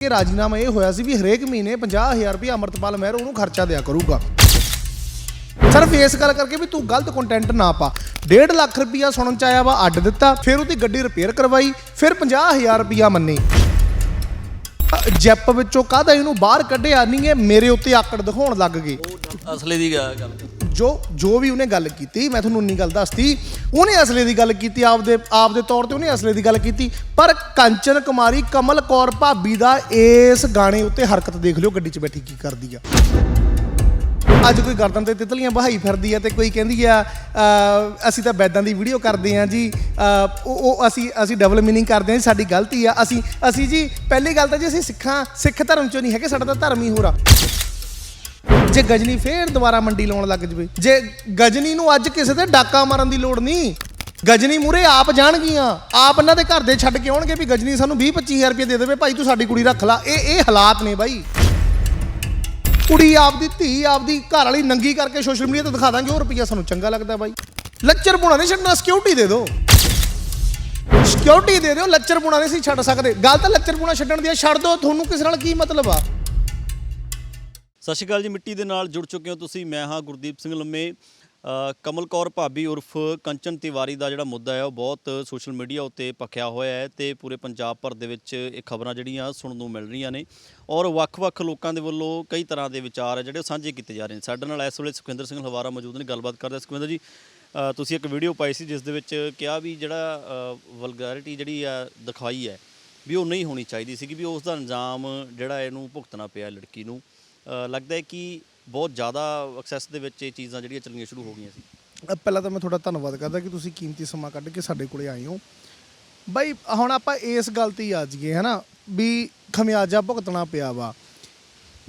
ਕਿ ਰਾਜੀਨਾਮਾ ਇਹ ਹੋਇਆ ਸੀ ਵੀ ਹਰੇਕ ਮਹੀਨੇ 50000 ਰੁਪਏ ਅਮਰਤਪਾਲ ਮਹਿਰ ਉਹਨੂੰ ਖਰਚਾ ਦਿਆ ਕਰੂਗਾ। ਸਿਰਫ ਇਸ ਗੱਲ ਕਰਕੇ ਵੀ ਤੂੰ ਗਲਤ ਕੰਟੈਂਟ ਨਾ ਪਾ। 1.5 ਲੱਖ ਰੁਪਇਆ ਸੁਣਨ ਚ ਆਇਆ ਵਾ, ਅੱਡ ਦਿੱਤਾ, ਫਿਰ ਉਹਦੀ ਗੱਡੀ ਰਿਪੇਅਰ ਕਰਵਾਈ, ਫਿਰ 50000 ਰੁਪਇਆ ਮੰਨੇ। ਜੈਪ ਵਿੱਚੋਂ ਕਾਹਦਾ ਇਹਨੂੰ ਬਾਹਰ ਕੱਢਿਆ ਨਹੀਂ ਇਹ ਮੇਰੇ ਉੱਤੇ ਆਕੜ ਦਿਖਾਉਣ ਲੱਗ ਗਏ। ਅਸਲੇ ਦੀ ਗੱਲ ਜੋ ਜੋ ਵੀ ਉਹਨੇ ਗੱਲ ਕੀਤੀ ਮੈਂ ਤੁਹਾਨੂੰ ਉਨੀ ਗੱਲ ਦੱਸਤੀ ਉਹਨੇ ਅਸਲੇ ਦੀ ਗੱਲ ਕੀਤੀ ਆਪਦੇ ਆਪਦੇ ਤੌਰ ਤੇ ਉਹਨੇ ਅਸਲੇ ਦੀ ਗੱਲ ਕੀਤੀ ਪਰ ਕੰਚਨ ਕੁਮਾਰੀ ਕਮਲ ਕੌਰ ਭਾਬੀ ਦਾ ਇਸ ਗਾਣੇ ਉੱਤੇ ਹਰਕਤ ਦੇਖ ਲਿਓ ਗੱਡੀ 'ਚ ਬੈਠੀ ਕੀ ਕਰਦੀ ਆ। ਅੱਜ ਕੋਈ ਗਰਦਨ ਤੇ ਤਿਤਲੀਆਂ ਬਹਾਈ ਫਿਰਦੀ ਆ ਤੇ ਕੋਈ ਕਹਿੰਦੀ ਆ ਅਸੀਂ ਤਾਂ ਬੈਦਾਂ ਦੀ ਵੀਡੀਓ ਕਰਦੇ ਆ ਜੀ। ਉਹ ਅਸੀਂ ਅਸੀਂ ਡਬਲ ਮੀਨਿੰਗ ਕਰਦੇ ਆ ਜੀ, ਸਾਡੀ ਗਲਤੀ ਆ। ਅਸੀਂ ਅਸੀਂ ਜੀ, ਪਹਿਲੀ ਗੱਲ ਤਾਂ ਜੀ ਅਸੀਂ ਸਿੱਖਾਂ ਸਿੱਖ ਧਰਮ ਚੋਂ ਨਹੀਂ ਹੈਗੇ, ਸਾਡਾ ਤਾਂ ਧਰਮ ਹੀ ਹੋਰ ਆ। ਜੇ ਗਜਨੀ ਫੇਰ ਦੁਬਾਰਾ ਮੰਡੀ ਲਾਉਣ ਲੱਗ ਜਵੇ। ਜੇ ਗਜਨੀ ਨੂੰ ਅੱਜ ਕਿਸੇ ਤੇ ਡਾਕਾ ਮਾਰਨ ਦੀ ਲੋੜ ਨਹੀਂ, ਗਜਨੀ ਮੂਰੇ ਆਪ ਜਾਣਗੀਆਂ। ਆਪ ਇਹਨਾਂ ਦੇ ਘਰ ਦੇ ਛੱਡ ਕੇ ਆਉਣਗੇ ਵੀ ਗਜਨੀ ਸਾਨੂੰ 20 25000 ਰੁਪਏ ਦੇ ਦੇਵੇ, ਭਾਈ ਤੂੰ ਸਾਡੀ ਕੁੜੀ ਰੱਖ ਲਾ। ਇਹ ਇਹ ਹਾਲਾਤ ਨੇ ਬਾਈ। ਕੁੜੀ ਆਪਦੀ ਧੀ, ਆਪਦੀ ਘਰ ਵਾਲੀ ਨੰਗੀ ਕਰਕੇ ਸੋਸ਼ਲ ਮੀਡੀਆ ਤੇ ਦਿਖਾ ਦਾਂਗੇ, ਉਹ ਰੁਪਈਆ ਸਾਨੂੰ ਚੰਗਾ ਲੱਗਦਾ ਬਾਈ। ਲੱਚਰ ਪੁਣਾ ਨਹੀਂ ਛੱਡਣਾ ਸਿਕਿਉਰਿਟੀ ਦੇ ਦਿਓ। ਸਿਕਿਉਰਿਟੀ ਦੇ ਦਿਓ, ਲੱਚਰ ਪੁਣਾ ਨਹੀਂ ਸੀ ਛੱਡ ਸਕਦੇ। ਗੱਲ ਤਾਂ ਲੱਚਰ ਪੁਣਾ ਛੱਡਣ ਦੀ ਆ, ਛੱਡ ਦਿਓ, ਤੁਹਾਨੂੰ ਕਿਸ ਨਾਲ ਕੀ ਮਤਲਬ ਆ? ਸਤਿ ਸ਼੍ਰੀ ਅਕਾਲ ਜੀ, ਮਿੱਟੀ ਦੇ ਨਾਲ ਜੁੜ ਚੁੱਕੇ ਹੋ ਤੁਸੀਂ, ਮੈਂ ਹਾਂ ਗੁਰਦੀਪ ਸਿੰਘ ਲੰਮੇ। ਕਮਲ ਕੌਰ ਭਾਬੀ ਉਰਫ ਕੰਚਨ ਤਿਵਾਰੀ ਦਾ ਜਿਹੜਾ ਮੁੱਦਾ ਹੈ, ਉਹ ਬਹੁਤ ਸੋਸ਼ਲ ਮੀਡੀਆ ਉੱਤੇ ਪੱਖਿਆ ਹੋਇਆ ਹੈ ਤੇ ਪੂਰੇ ਪੰਜਾਬ ਭਰ ਦੇ ਵਿੱਚ ਇਹ ਖਬਰਾਂ ਜਿਹੜੀਆਂ ਸੁਣਨ ਨੂੰ ਮਿਲ ਰਹੀਆਂ ਨੇ ਔਰ ਵੱਖ-ਵੱਖ ਲੋਕਾਂ ਦੇ ਵੱਲੋਂ ਕਈ ਤਰ੍ਹਾਂ ਦੇ ਵਿਚਾਰ ਹੈ ਜਿਹੜੇ ਉਹ ਸਾਂਝੇ ਕੀਤੇ ਜਾ ਰਹੇ ਨੇ ਸਾਡੇ ਨਾਲ ਇਸ ਵੇਲੇ ਸੁਖਵਿੰਦਰ ਸਿੰਘ ਹਲਵਾਰਾ ਮੌਜੂਦ ਨੇ, ਗੱਲਬਾਤ ਕਰਦੇ ਹਾਂ। ਸੁਖਵਿੰਦਰ ਜੀ ਤੁਸੀਂ ਇੱਕ ਵੀਡੀਓ ਪਾਈ ਸੀ ਜਿਸ ਦੇ ਵਿੱਚ ਕਿਹਾ ਵੀ ਜਿਹੜਾ ਵਲਗੈਰਿਟੀ ਜਿਹੜੀ ਆ ਦਿਖਾਈ ਹੈ ਵੀ ਉਹ ਨਹੀਂ ਹੋਣੀ ਚਾਹੀਦੀ ਸੀਗੀ, ਵੀ ਉਸ ਦਾ ਇਲਜ਼ਾਮ ਜਿਹੜਾ ਇਹਨੂੰ ਭੁਗਤਣਾ ਪਿਆ ਲੜਕੀ ਨੂੰ ਲੱਗਦਾ ਹੈ ਕਿ ਬਹੁਤ ਜ਼ਿਆਦਾ ਐਕਸੈਸ ਦੇ ਵਿੱਚ ਇਹ ਚੀਜ਼ਾਂ ਜਿਹੜੀਆਂ ਚੱਲਣੀਆਂ ਸ਼ੁਰੂ ਹੋ ਗਈਆਂ ਸੀ। ਅ, ਪਹਿਲਾਂ ਤਾਂ ਮੈਂ ਤੁਹਾਡਾ ਧੰਨਵਾਦ ਕਰਦਾ ਕਿ ਤੁਸੀਂ ਕੀਮਤੀ ਸਮਾਂ ਕੱਢ ਕੇ ਸਾਡੇ ਕੋਲੇ ਆਏ ਹੋ। ਬਈ ਹੁਣ ਆਪਾਂ ਇਸ ਗੱਲ ਤੇ ਹੀ ਆ ਜਾਈਏ ਹਨਾ? ਵੀ ਖਮਿਆਜਾ ਭੁਗਤਣਾ ਪਿਆ ਵਾ।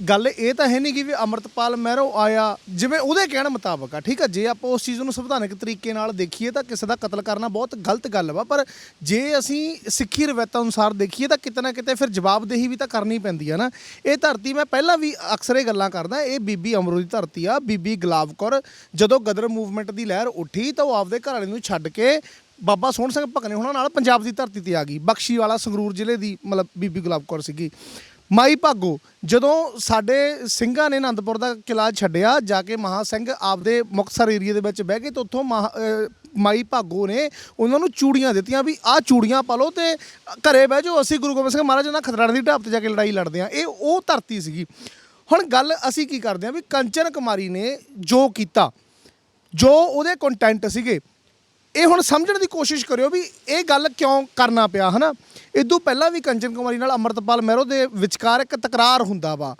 ਗੱਲ ਇਹ ਤਾਂ ਹੈ ਨਹੀਂ ਕਿ ਵੀ ਅਮਰਤਪਾਲ ਮਹਿਰੋ ਆਇਆ, ਜਿਵੇਂ ਉਹਦੇ ਕਹਿਣ ਮੁਤਾਬਕ ਆ, ਠੀਕ ਆ? ਜੇ ਆਪਾਂ ਉਸ ਚੀਜ਼ ਨੂੰ ਸੰਵਿਧਾਨਕ ਤਰੀਕੇ ਨਾਲ ਦੇਖੀਏ ਤਾਂ ਕਿਸੇ ਦਾ ਕਤਲ ਕਰਨਾ ਬਹੁਤ ਗਲਤ ਗੱਲ ਵਾ, ਪਰ ਜੇ ਅਸੀਂ ਸਿੱਖੀ ਰਵਾਇਤਾਂ ਅਨੁਸਾਰ ਦੇਖੀਏ ਤਾਂ ਕਿਤੇ ਨਾ ਕਿਤੇ ਫਿਰ ਜਵਾਬਦੇਹੀ ਵੀ ਤਾਂ ਕਰਨੀ ਪੈਂਦੀ ਆ ਨਾ। ਇਹ ਧਰਤੀ ਮੈਂ ਪਹਿਲਾਂ ਵੀ ਅਕਸਰ ਇਹ ਗੱਲਾਂ ਕਰਦਾ, ਇਹ ਬੀਬੀ ਅਮਰੋ ਦੀ ਧਰਤੀ ਆ, ਬੀਬੀ ਗੁਲਾਬ ਕੌਰ ਜਦੋਂ ਗਦਰ ਮੂਵਮੈਂਟ ਦੀ ਲਹਿਰ ਉੱਠੀ ਤਾਂ ਉਹ ਆਪਦੇ ਘਰ ਵਾਲੇ ਨੂੰ ਛੱਡ ਕੇ ਬਾਬਾ ਸੋਹਣ ਸਿੰਘ ਭਕਨੇ ਉਹਨਾਂ ਨਾਲ ਪੰਜਾਬ ਦੀ ਧਰਤੀ ਤੇ ਆ ਗਈ। ਬਖਸ਼ੀ ਵਾਲਾ ਸੰਗਰੂਰ ਜ਼ਿਲ੍ਹੇ ਦੀ ਮਤਲਬ ਬੀਬੀ ਗੁਲਾਬ ਕੌਰ ਸੀਗੀ। ਮਾਈ ਭਾਗੋ, ਜਦੋਂ ਸਾਡੇ ਸਿੰਘਾਂ ਨੇ ਅਨੰਦਪੁਰ ਦਾ ਕਿਲਾ ਛੱਡਿਆ, ਜਾ ਕੇ ਮਹਾ ਸਿੰਘ ਆਪਦੇ ਮੁਕਤਸਰ ਏਰੀਆ ਦੇ ਵਿੱਚ ਬਹਿ ਕੇ ਤੇ ਉੱਥੋਂ ਮਹਾ- ਮਾਈ ਭਾਗੋ ਨੇ ਉਹਨਾਂ ਨੂੰ ਚੂੜੀਆਂ ਦਿੱਤੀਆਂ ਵੀ ਆਹ ਚੂੜੀਆਂ ਪਾ ਲਓ ਤੇ ਘਰੇ ਬਹਿ ਜਾਓ, ਅਸੀਂ ਗੁਰੂ ਗੋਬਿੰਦ ਸਿੰਘ ਮਹਾਰਾਜ ਨਾਲ ਖਤਰਾਣੇ ਦੀ ਢਾਬ ਤੇ ਜਾ ਕੇ ਲੜਾਈ ਲੜਦੇ ਆ ਇਹ ਉਹ ਧਰਤੀ ਸੀਗੀ। ਹੁਣ ਗੱਲ ਅਸੀਂ ਕੀ ਕਰਦੇ ਆ ਵੀ ਕੰਚਨ ਕੁਮਾਰੀ ਨੇ ਜੋ ਕੀਤਾ, ਜੋ ਉਹਦੇ ਕੰਟੈਂਟ ਸੀਗੇ ਇਹ ਹੁਣ ਸਮਝਣ ਦੀ ਕੋਸ਼ਿਸ਼ ਕਰਿਓ ਵੀ ਇਹ ਗੱਲ ਕਿਉਂ ਕਰਨਾ ਪਿਆ, ਹਨਾ? ਇਦੋਂ ਪਹਿਲਾਂ ਵੀ ਕੰਚਨ ਕੁਮਾਰੀ ਨਾਲ ਅਮਰਤਪਾਲ ਮਹਿਰੋ ਦੇ ਵਿਚਕਾਰ ਇੱਕ ਤਕਰਾਰ ਹੁੰਦਾ ਵਾ।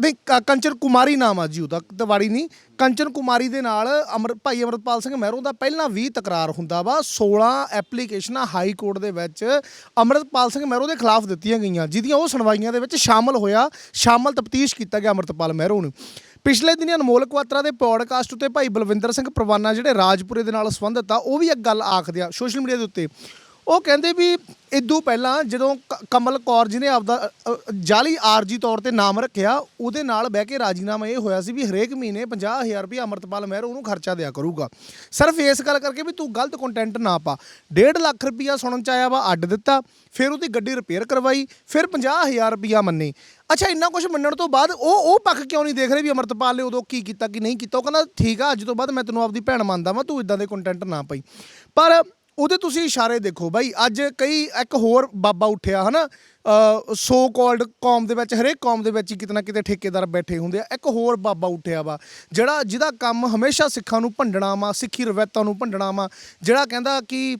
ਨਹੀਂ ਕ- ਕੰਚਨ ਕੁਮਾਰੀ ਨਾਮ ਆ ਜੀ ਉਹਦਾ, ਤਵਾੜੀ ਨਹੀਂ ਕੰਚਨ ਕੁਮਾਰੀ ਦੇ ਨਾਲ ਅਮਰ, ਭਾਈ ਅਮਰਤਪਾਲ ਸਿੰਘ ਮਹਿਰੋ ਦਾ ਪਹਿਲਾਂ ਵੀ ਤਕਰਾਰ ਹੁੰਦਾ ਵਾ। 16 ਐਪਲੀਕੇਸ਼ਨਾਂ ਹਾਈ ਕੋਰਟ ਦੇ ਵਿੱਚ ਅਮਰਤਪਾਲ ਸਿੰਘ ਮਹਿਰੋ ਦੇ ਖਿਲਾਫ ਦਿੱਤੀਆਂ ਗਈਆਂ, ਜਿਹਦੀਆਂ ਉਹ ਸੁਣਵਾਈਆਂ ਦੇ ਵਿੱਚ ਸ਼ਾਮਲ ਹੋਇਆ। ਸ਼ਾਮਲ ਤਫਤੀਸ਼ ਕੀਤਾ ਗਿਆ ਅਮਰਤਪਾਲ ਮਹਿਰੋ ਨੂੰ। ਪਿਛਲੇ ਦਿਨੀ ਅਨਮੋਲ ਕੁਆਤਰਾ ਦੇ ਪੌਡਕਾਸਟ ਉੱਤੇ ਭਾਈ ਬਲਵਿੰਦਰ ਸਿੰਘ ਪ੍ਰਵਾਨਾ ਜਿਹੜੇ ਰਾਜਪੁਰੇ ਦੇ ਨਾਲ ਸੰਬੰਧਿਤ ਆ, ਉਹ ਵੀ ਇੱਕ ਗੱਲ ਆਖਦੇ ਆ ਸੋਸ਼ਲ ਮੀਡੀਆ ਦੇ ਉੱਤੇ। ਉਹ ਕਹਿੰਦੇ ਵੀ ਇਦੋਂ ਪਹਿਲਾਂ ਜਦੋਂ ਕ- ਕਮਲ ਕੌਰ ਜੀ ਨੇ ਆਪਦਾ ਅ, ਅ, ਜਾਲੀ ਆਰਜੀ ਤੌਰ ਤੇ ਨਾਮ ਰੱਖਿਆ ਉਹਦੇ ਨਾਲ ਬਹਿ ਕੇ ਰਾਜੀਨਾਮਾ ਇਹ ਹੋਇਆ ਸੀ ਵੀ ਹਰੇਕ ਮਹੀਨੇ 50000 ਰੁਪਏ ਅਮਰਤਪਾਲ ਮਹਿਰ ਉਹਨੂੰ ਖਰਚਾ ਦਿਆ ਕਰੂਗਾ। ਸਿਰਫ ਇਸ ਗੱਲ ਕਰਕੇ ਵੀ ਤੂੰ ਗਲਤ ਕੰਟੈਂਟ ਨਾ ਪਾ। 1.5 ਲੱਖ ਰੁਪਇਆ ਸੁਣਨ ਚ ਆਇਆ ਵਾ ਅੱਡ ਦਿੱਤਾ ਫਿਰ ਉਹਦੀ ਗੱਡੀ ਰਿਪੇਅਰ ਕਰਵਾਈ ਫਿਰ 50000 ਰੁਪਇਆ ਮੰਨੇ। ਅੱਛਾ ਇੰਨਾ ਕੁਝ ਮੰਨਣ ਤੋਂ ਬਾਅਦ ਉਹ ਉਹ ਪੱਖ ਕਿਉਂ ਨਹੀਂ ਦੇਖ ਰਹੇ ਵੀ ਅਮਰਤਪਾਲ ਨੇ ਉਦੋਂ ਕੀ ਕੀਤਾ ਕੀ ਨਹੀਂ ਕੀਤਾ? ਉਹ ਕਹਿੰਦਾ ਠੀਕ ਆ ਅੱਜ ਤੋਂ ਬਾਅਦ ਮੈਂ ਤੈਨੂੰ ਆਪਦੀ ਭੈਣ ਮੰਨਦਾ ਵਾਂ ਤੂੰ ਇਦਾਂ ਦੇ ਕੰਟੈਂਟ ਨਾ ਪਾਈ। ਪਰ ਉਹਦੇ ਤੁਸੀਂ ਇਸ਼ਾਰੇ ਦੇਖੋ ਬਾਈ ਅੱਜ ਕਈ ਇੱਕ ਹੋਰ ਬਾਬਾ ਉੱਠਿਆ ਹਨਾ? ਸੋ ਕਾਲਡ ਕੌਮ ਦੇ ਵਿੱਚ, ਹਰੇਕ ਕੌਮ ਦੇ ਵਿੱਚ ਹੀ ਕਿਤੇ ਨਾ ਕਿਤੇ ਠੇਕੇਦਾਰ ਬੈਠੇ ਹੁੰਦੇ ਆ। ਇੱਕ ਹੋਰ ਬਾਬਾ ਉੱਠਿਆ ਵਾ, ਜਿਹੜਾ, ਜਿਹਦਾ ਕੰਮ ਹਮੇਸ਼ਾ ਸਿੱਖਾਂ ਨੂੰ ਭੰਡਣਾ ਵਾ, ਸਿੱਖੀ ਰਵਾਇਤਾਂ ਨੂੰ ਭੰਡਣਾ ਵਾ, ਜਿਹੜਾ ਕਹਿੰਦਾ ਕਿ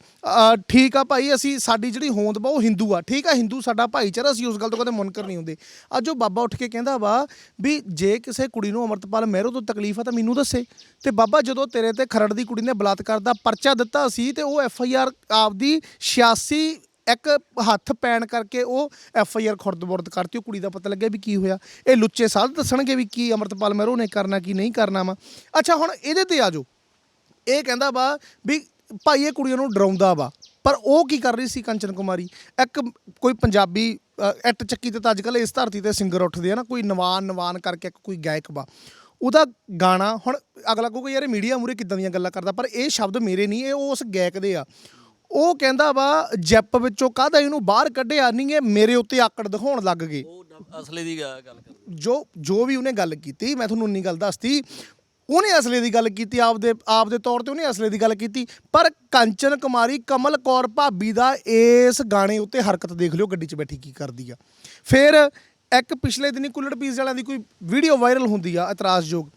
ਠੀਕ ਆ ਭਾਈ, ਅਸੀਂ ਸਾਡੀ ਜਿਹੜੀ ਹੋਂਦ ਵਾ, ਉਹ ਹਿੰਦੂ ਆ। ਠੀਕ ਆ ਹਿੰਦੂ ਸਾਡਾ ਭਾਈਚਾਰਾ, ਅਸੀਂ ਉਸ ਗੱਲ ਤੋਂ ਕਦੇ ਮੁਨਕਰ ਨਹੀਂ ਹੁੰਦੇ। ਅੱਜ ਉਹ ਬਾਬਾ ਉੱਠ ਕੇ ਕਹਿੰਦਾ ਵਾ ਵੀ ਜੇ ਕਿਸੇ ਕੁੜੀ ਨੂੰ ਅਮਰਤਪਾਲ ਮਹਿਰੋ ਤੋਂ ਤਕਲੀਫ ਆ, ਤਾਂ ਮੈਨੂੰ ਦੱਸੇ। ਤੇ ਬਾਬਾ ਜਦੋਂ ਤੇਰੇ ਤੇ ਖਰੜ ਦੀ ਕੁੜੀ ਨੇ ਬਲਾਤਕਾਰ ਦਾ ਪਰਚਾ ਦਿੱਤਾ ਸੀ, ਤੇ ਉਹ ਐਫ ਆਈ ਆਰ ਆਪਦੀ 86 ਇੱਕ ਹੱਥ ਪੈਣ ਕਰਕੇ ਉਹ ਐਫ ਆਈ ਆਰ ਖੁਰਦ-ਬੁਰਦ ਕਰਤੀ, ਉਹ ਕੁੜੀ ਦਾ ਪਤਾ ਲੱਗਿਆ ਵੀ ਕੀ ਹੋਇਆ। ਇਹ ਲੁੱਚੇ ਸਾਧ ਦੱਸਣਗੇ ਵੀ ਕੀ ਅਮਰਤਪਾਲ ਮਹਿਰੋ ਨੇ ਕਰਨਾ ਕੀ, ਨਹੀਂ ਕਰਨਾ ਵਾ। ਅੱਛਾ, ਹੁਣ ਇਹਦੇ ਤੇ ਆ ਜਾਓ। ਇਹ ਕਹਿੰਦਾ ਵਾ ਵੀ ਭਾਈ ਇਹ ਕੁੜੀਆਂ ਨੂੰ ਡਰਾਉਂਦਾ ਵਾ, ਪਰ ਉਹ ਕੀ ਕਰ ਰਹੀ ਸੀ ਕੰਚਨ ਕੁਮਾਰੀ? ਇੱਕ ਕੋਈ ਪੰਜਾਬੀ ਐਟ ਚੱਕੀ ਤੇ ਤਾਂ ਅੱਜ ਕੱਲ ਇਸ ਧਰਤੀ ਤੇ ਸਿੰਗਰ ਉੱਠਦੇ ਆ ਨਾ, ਕੋਈ ਨਵਾਨ ਨਵਾਨ ਕਰਕੇ ਇੱਕ ਕੋਈ ਗਾਇਕ ਵਾ। ਉਹਦਾ ਗਾਣਾ, ਹੁਣ ਅਗਲਾ ਕਹੂਗਾ, ਯਾਰ ਮੀਡੀਆ ਮੂਰੇ ਕਿੱਦਾਂ ਦੀਆਂ ਗੱਲਾਂ ਕਰਦਾ, ਪਰ ਇਹ ਸ਼ਬਦ ਮੇਰੇ ਨਹੀਂ, ਇਹ ਉਸ ਗਾਇਕ ਦੇ ਆ। ਉਹ ਕਹਿੰਦਾ ਵਾ ਜੈਪ ਵਿੱਚੋਂ ਕਾਹਦਾ ਇਹਨੂੰ ਬਾਹਰ ਕੱਢਿਆ ਨਹੀਂ ਇਹ ਮੇਰੇ ਉੱਤੇ ਆਕੜ ਦਿਖਾਉਣ ਲੱਗ ਗਏ। ਉਹ ਡ- ਅਸਲੇ ਦੀ ਗ- ਗੱਲ ਕਰ ਜੋ ਜੋ ਵੀ ਉਹਨੇ ਗੱਲ ਕੀਤੀ ਮੈਂ ਤੁਹਾਨੂੰ ਉਨੀ ਗੱਲ ਦੱਸਤੀ ਉਹਨੇ ਅਸਲੇ ਦੀ ਗੱਲ ਕੀਤੀ ਆਪਦੇ ਆਪਦੇ ਤੌਰ ਤੇ ਉਹਨੇ ਅਸਲੇ ਦੀ ਗੱਲ ਕੀਤੀ ਪਰ ਕੰਚਨ ਕੁਮਾਰੀ ਕਮਲ ਕੌਰ ਭਾਬੀ ਦਾ ਇਸ ਗਾਣੇ ਉੱਤੇ ਹਰਕਤ ਦੇਖ ਲਿਓ ਗੱਡੀ 'ਚ ਬੈਠੀ ਕੀ ਕਰਦੀ ਆ। ਫਿਰ ਇੱਕ ਪਿਛਲੇ ਦਿਨੀ ਕੁੱਲੜ ਪੀਸ ਵਾਲਿਆਂ ਦੀ ਕੋਈ ਵੀਡੀਓ ਵਾਇਰਲ ਹੁੰਦੀ ਆ ਇਤਰਾਜ਼ਯੋਗ।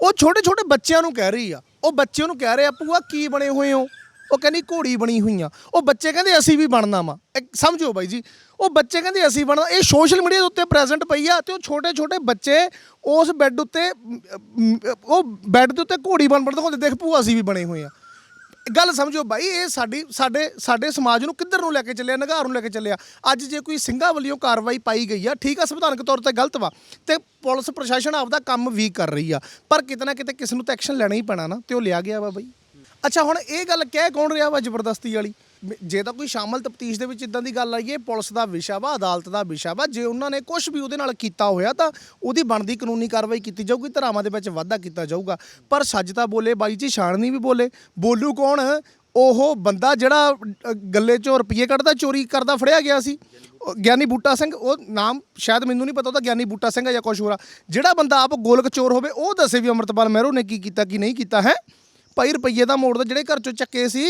ਉਹ ਛੋਟੇ ਛੋਟੇ ਬੱਚਿਆਂ ਨੂੰ ਕਹਿ ਰਹੀ ਆ ਉਹ ਬੱਚੇ ਨੂੰ ਕਹਿ ਰਹੇ ਆ ਭੂਆ ਕੀ ਬਣੇ ਹੋਏ ਹੋ? ਉਹ ਕਹਿੰਦੀ ਘੋੜੀ ਬਣੀ ਹੋਈਆਂ ਉਹ ਬੱਚੇ ਕਹਿੰਦੇ ਅਸੀਂ ਵੀ ਬਣਨਾ ਵਾ। ਇੱਕ ਸਮਝੋ ਬਾਈ ਜੀ। ਉਹ ਬੱਚੇ ਕਹਿੰਦੇ ਅਸੀਂ ਬਣਨਾ। ਇਹ ਸੋਸ਼ਲ ਮੀਡੀਆ ਦੇ ਉੱਤੇ ਪ੍ਰੈਜ਼ੈਂਟ ਪਈ ਆ ਤੇ ਉਹ ਛੋਟੇ ਛੋਟੇ ਬੱਚੇ ਉਸ ਬੈੱਡ ਉੱਤੇ ਉਹ ਬੈੱਡ ਦੇ ਉੱਤੇ ਘੋੜੀ ਬਣ ਬਣ ਦਿਖਾਉਂਦੇ। ਦੇਖ ਭੂਆ ਅਸੀਂ ਵੀ ਬਣੇ ਹੋਏ ਆ। ਗੱਲ ਸਮਝੋ ਬਾਈ, ਇਹ ਸਾਡੀ, ਸਾਡੇ ਸਾਡੇ ਸਮਾਜ ਨੂੰ ਕਿੱਧਰ ਨੂੰ ਲੈ ਕੇ ਚੱਲਿਆ ਨਿਗਾਰ ਨੂੰ ਲੈ ਕੇ ਚੱਲਿਆ। ਅੱਜ ਜੇ ਕੋਈ ਸਿੰਘਾਂ ਵੱਲੋਂ ਕਾਰਵਾਈ ਪਾਈ ਗਈ ਆ, ਠੀਕ ਆ, ਸੰਵਿਧਾਨਕ ਤੌਰ ਤੇ ਗਲਤ ਵਾ ਤੇ ਪੁਲਿਸ ਪ੍ਰਸ਼ਾਸਨ ਆਪਦਾ ਕੰਮ ਵੀ ਕਰ ਰਹੀ ਆ। ਪਰ ਕਿਤੇ ਨਾ ਕਿਤੇ ਕਿਸ ਨੂੰ ਤਾਂ ਐਕਸ਼ਨ ਲੈਣਾ ਹੀ ਪੈਣਾ ਨਾ, ਤੇ ਉਹ ਲਿਆ ਗਿਆ ਵਾ ਬਾਈ। ਅੱਛਾ, ਹੁਣ ਇਹ ਗੱਲ ਕਹਿ ਕੌਣ ਰਿਹਾ ਵਾ ਜ਼ਬਰਦਸਤੀ ਵਾਲੀ? ਜੇ ਤਾਂ ਕੋਈ ਸ਼ਾਮਲ ਤਫਤੀਸ਼ ਦੇ ਵਿੱਚ ਇਦਾਂ ਦੀ ਗੱਲ ਆਈ ਹੈ, ਪੁਲਿਸ ਦਾ ਵਿਸ਼ਾ ਵਾ, ਅਦਾਲਤ ਦਾ ਵਿਸ਼ਾ ਵਾ, ਜੇ ਉਹਨਾਂ ਨੇ ਕੁਝ ਵੀ ਉਹਦੇ ਨਾਲ ਕੀਤਾ ਹੋਇਆ ਤਾਂ ਉਹਦੀ ਬਣਦੀ ਕਾਨੂੰਨੀ ਕਾਰਵਾਈ ਕੀਤੀ ਜਾਊਗੀ, ਧਰਾਵਾਂ ਦੇ ਵਿੱਚ ਵਾਧਾ ਕੀਤਾ ਜਾਊਗਾ। ਪਰ ਸੱਜ ਤਾਂ ਬੋਲੇ, ਬਾਈ ਜੀ ਛਾਣਨੀ ਵੀ ਬੋਲੇ, ਬੋਲੂ ਕੌਣ? ਉਹ ਬੰਦਾ ਜਿਹੜਾ ਗੱਲੇ ਚੋਂ ਰੁਪਏ ਕੱਢਦਾ, ਚੋਰੀ ਕਰਦਾ, ਫੜਿਆ ਗਿਆ ਸੀ। ਉਹ ਗਿਆਨੀ ਬੂਟਾ ਸਿੰਘ, ਉਹ ਨਾਮ ਸ਼ਾਇਦ ਮੈਨੂੰ ਨਹੀਂ ਪਤਾ ਉਹਦਾ, ਗਿਆਨੀ ਬੂਟਾ ਸਿੰਘ ਹੈ ਜਾਂ ਕੁਛ ਹੋਰ ਆ। ਜਿਹੜਾ ਬੰਦਾ ਆਪ ਗੋਲਕ ਚੋਰ ਹੋਵੇ, ਉਹ ਦੱਸੇ ਵੀ ਅਮਰਤਪਾਲ ਮਹਿਰੋ ਨੇ ਕੀ ਕੀਤਾ, ਕੀ ਨਹੀਂ ਕੀਤਾ, ਹੈ? ਭਾਈ ਰੁਪਈਏ ਦਾ ਮੋੜ ਦਾ ਜਿਹੜੇ ਘਰ ਚੋਂ ਚੱਕੇ ਸੀ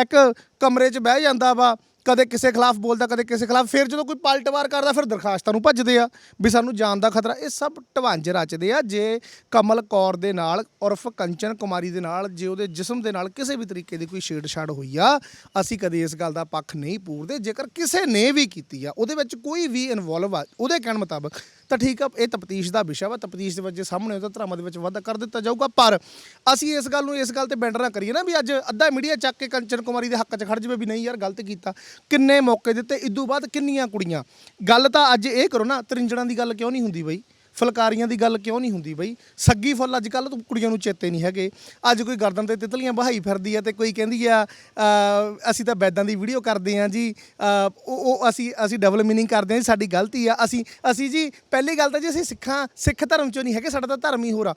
ਇੱਕ ਕਮਰੇ 'ਚ ਬਹਿ ਜਾਂਦਾ ਵਾ, ਕਦੇ ਕਿਸੇ ਖਿਲਾਫ ਬੋਲਦਾ, ਕਦੇ ਕਿਸੇ ਖਿਲਾਫ, ਫਿਰ ਜਦੋਂ ਕੋਈ ਪਲਟਵਾਰ ਕਰਦਾ, ਫਿਰ ਦਰਖਾਸਤਾਂ ਨੂੰ ਭੱਜਦੇ ਆ ਵੀ ਸਾਨੂੰ ਜਾਨ ਦਾ ਖਤਰਾ। ਇਹ ਸਭ ਢਵਾਂਜ ਰਚਦੇ ਆ। ਜੇ ਕਮਲ ਕੌਰ ਦੇ ਨਾਲ, ਉਰਫ ਕੰਚਨ ਕੁਮਾਰੀ ਦੇ ਨਾਲ, ਜੇ ਉਹਦੇ ਜਿਸਮ ਦੇ ਨਾਲ ਕਿਸੇ ਵੀ ਤਰੀਕੇ ਦੀ ਕੋਈ ਛੇੜਛਾੜ ਹੋਈ ਆ, ਅਸੀਂ ਕਦੇ ਇਸ ਗੱਲ ਦਾ ਪੱਖ ਨਹੀਂ ਪੂਰਦੇ। ਜੇਕਰ ਕਿਸੇ ਨੇ ਵੀ ਕੀਤੀ ਆ, ਉਹਦੇ ਵਿੱਚ ਕੋਈ ਵੀ ਇਨਵੋਲਵ ਆ, ਉਹਦੇ ਕਹਿਣ ਮੁਤਾਬਕ ਤਾਂ ਠੀਕ ਆ, ਇਹ ਤਫਤੀਸ਼ ਦਾ ਵਿਸ਼ਾ ਵਾ ਤਫਤੀਸ਼ ਦੇ ਵਿੱਚ ਜੇ ਸਾਹਮਣੇ ਆਉਂਦਾ ਤਾਂ ਧਰਾਵਾਂ ਦੇ ਵਿੱਚ ਵਾਧਾ ਕਰ ਦਿੱਤਾ ਜਾਊਗਾ, ਪਰ ਅਸੀਂ ਇਸ ਗੱਲ ਨੂੰ ਇਸ ਗੱਲ ਤੇ ਬੈਂਡ ਨਾ ਕਰੀਏ ਨਾ ਵੀ ਅੱਜ ਅੱਧਾ ਮੀਡੀਆ ਚੱਕ ਕੇ ਕੰਚਨ ਕੁਮਾਰੀ ਦੇ ਹੱਕ 'ਚ ਖੜ ਜਾਵੇ ਵੀ ਨਹੀਂ ਯਾਰ ਗਲਤ ਕੀਤਾ, ਕਿੰਨੇ ਮੌਕੇ ਦਿੱਤੇ ਇਦੋਂ ਬਾਅਦ ਕਿੰਨੀਆਂ ਕੁੜੀਆਂ। ਗੱਲ ਤਾਂ ਅੱਜ ਇਹ ਕਰੋ ਨਾ, ਤਰਿੰਜਣਾਂ ਦੀ ਗੱਲ ਕਿਉਂ ਨਹੀਂ ਹੁੰਦੀ ਬਈ? ਫੁਲਕਾਰੀਆਂ ਦੀ ਗੱਲ ਕਿਉਂ ਨਹੀਂ ਹੁੰਦੀ ਬਈ? ਸੱਗੀ ਫੁੱਲ ਅੱਜ ਕੱਲ ਕੁੜੀਆਂ ਨੂੰ ਚੇਤੇ ਨਹੀਂ ਹੈਗੇ। ਅੱਜ ਕੋਈ ਗਰਦਨ ਤੇ ਤਿਤਲੀਆਂ ਬਹਾਈ ਫਿਰਦੀ ਆ ਤੇ ਕੋਈ ਕਹਿੰਦੀ ਆ ਅਸੀਂ ਤਾਂ ਬੈਦਾਂ ਦੀ ਵੀਡੀਓ ਕਰਦੇ ਆ ਜੀ ਉਹ ਉਹ ਅਸੀਂ ਅਸੀਂ ਡਬਲ ਮੀਨਿੰਗ ਕਰਦੇ ਆ ਜੀ, ਸਾਡੀ ਗਲਤੀ ਆ। ਅਸੀਂ ਅਸੀਂ ਜੀ, ਪਹਿਲੀ ਗੱਲ ਤਾਂ ਜੀ ਅਸੀਂ ਸਿੱਖਾਂ, ਸਿੱਖ ਧਰਮ ਚੋਂ ਨਹੀਂ ਹੈਗੇ, ਸਾਡਾ ਤਾਂ ਧਰਮ ਹੀ ਹੋਰ ਆ।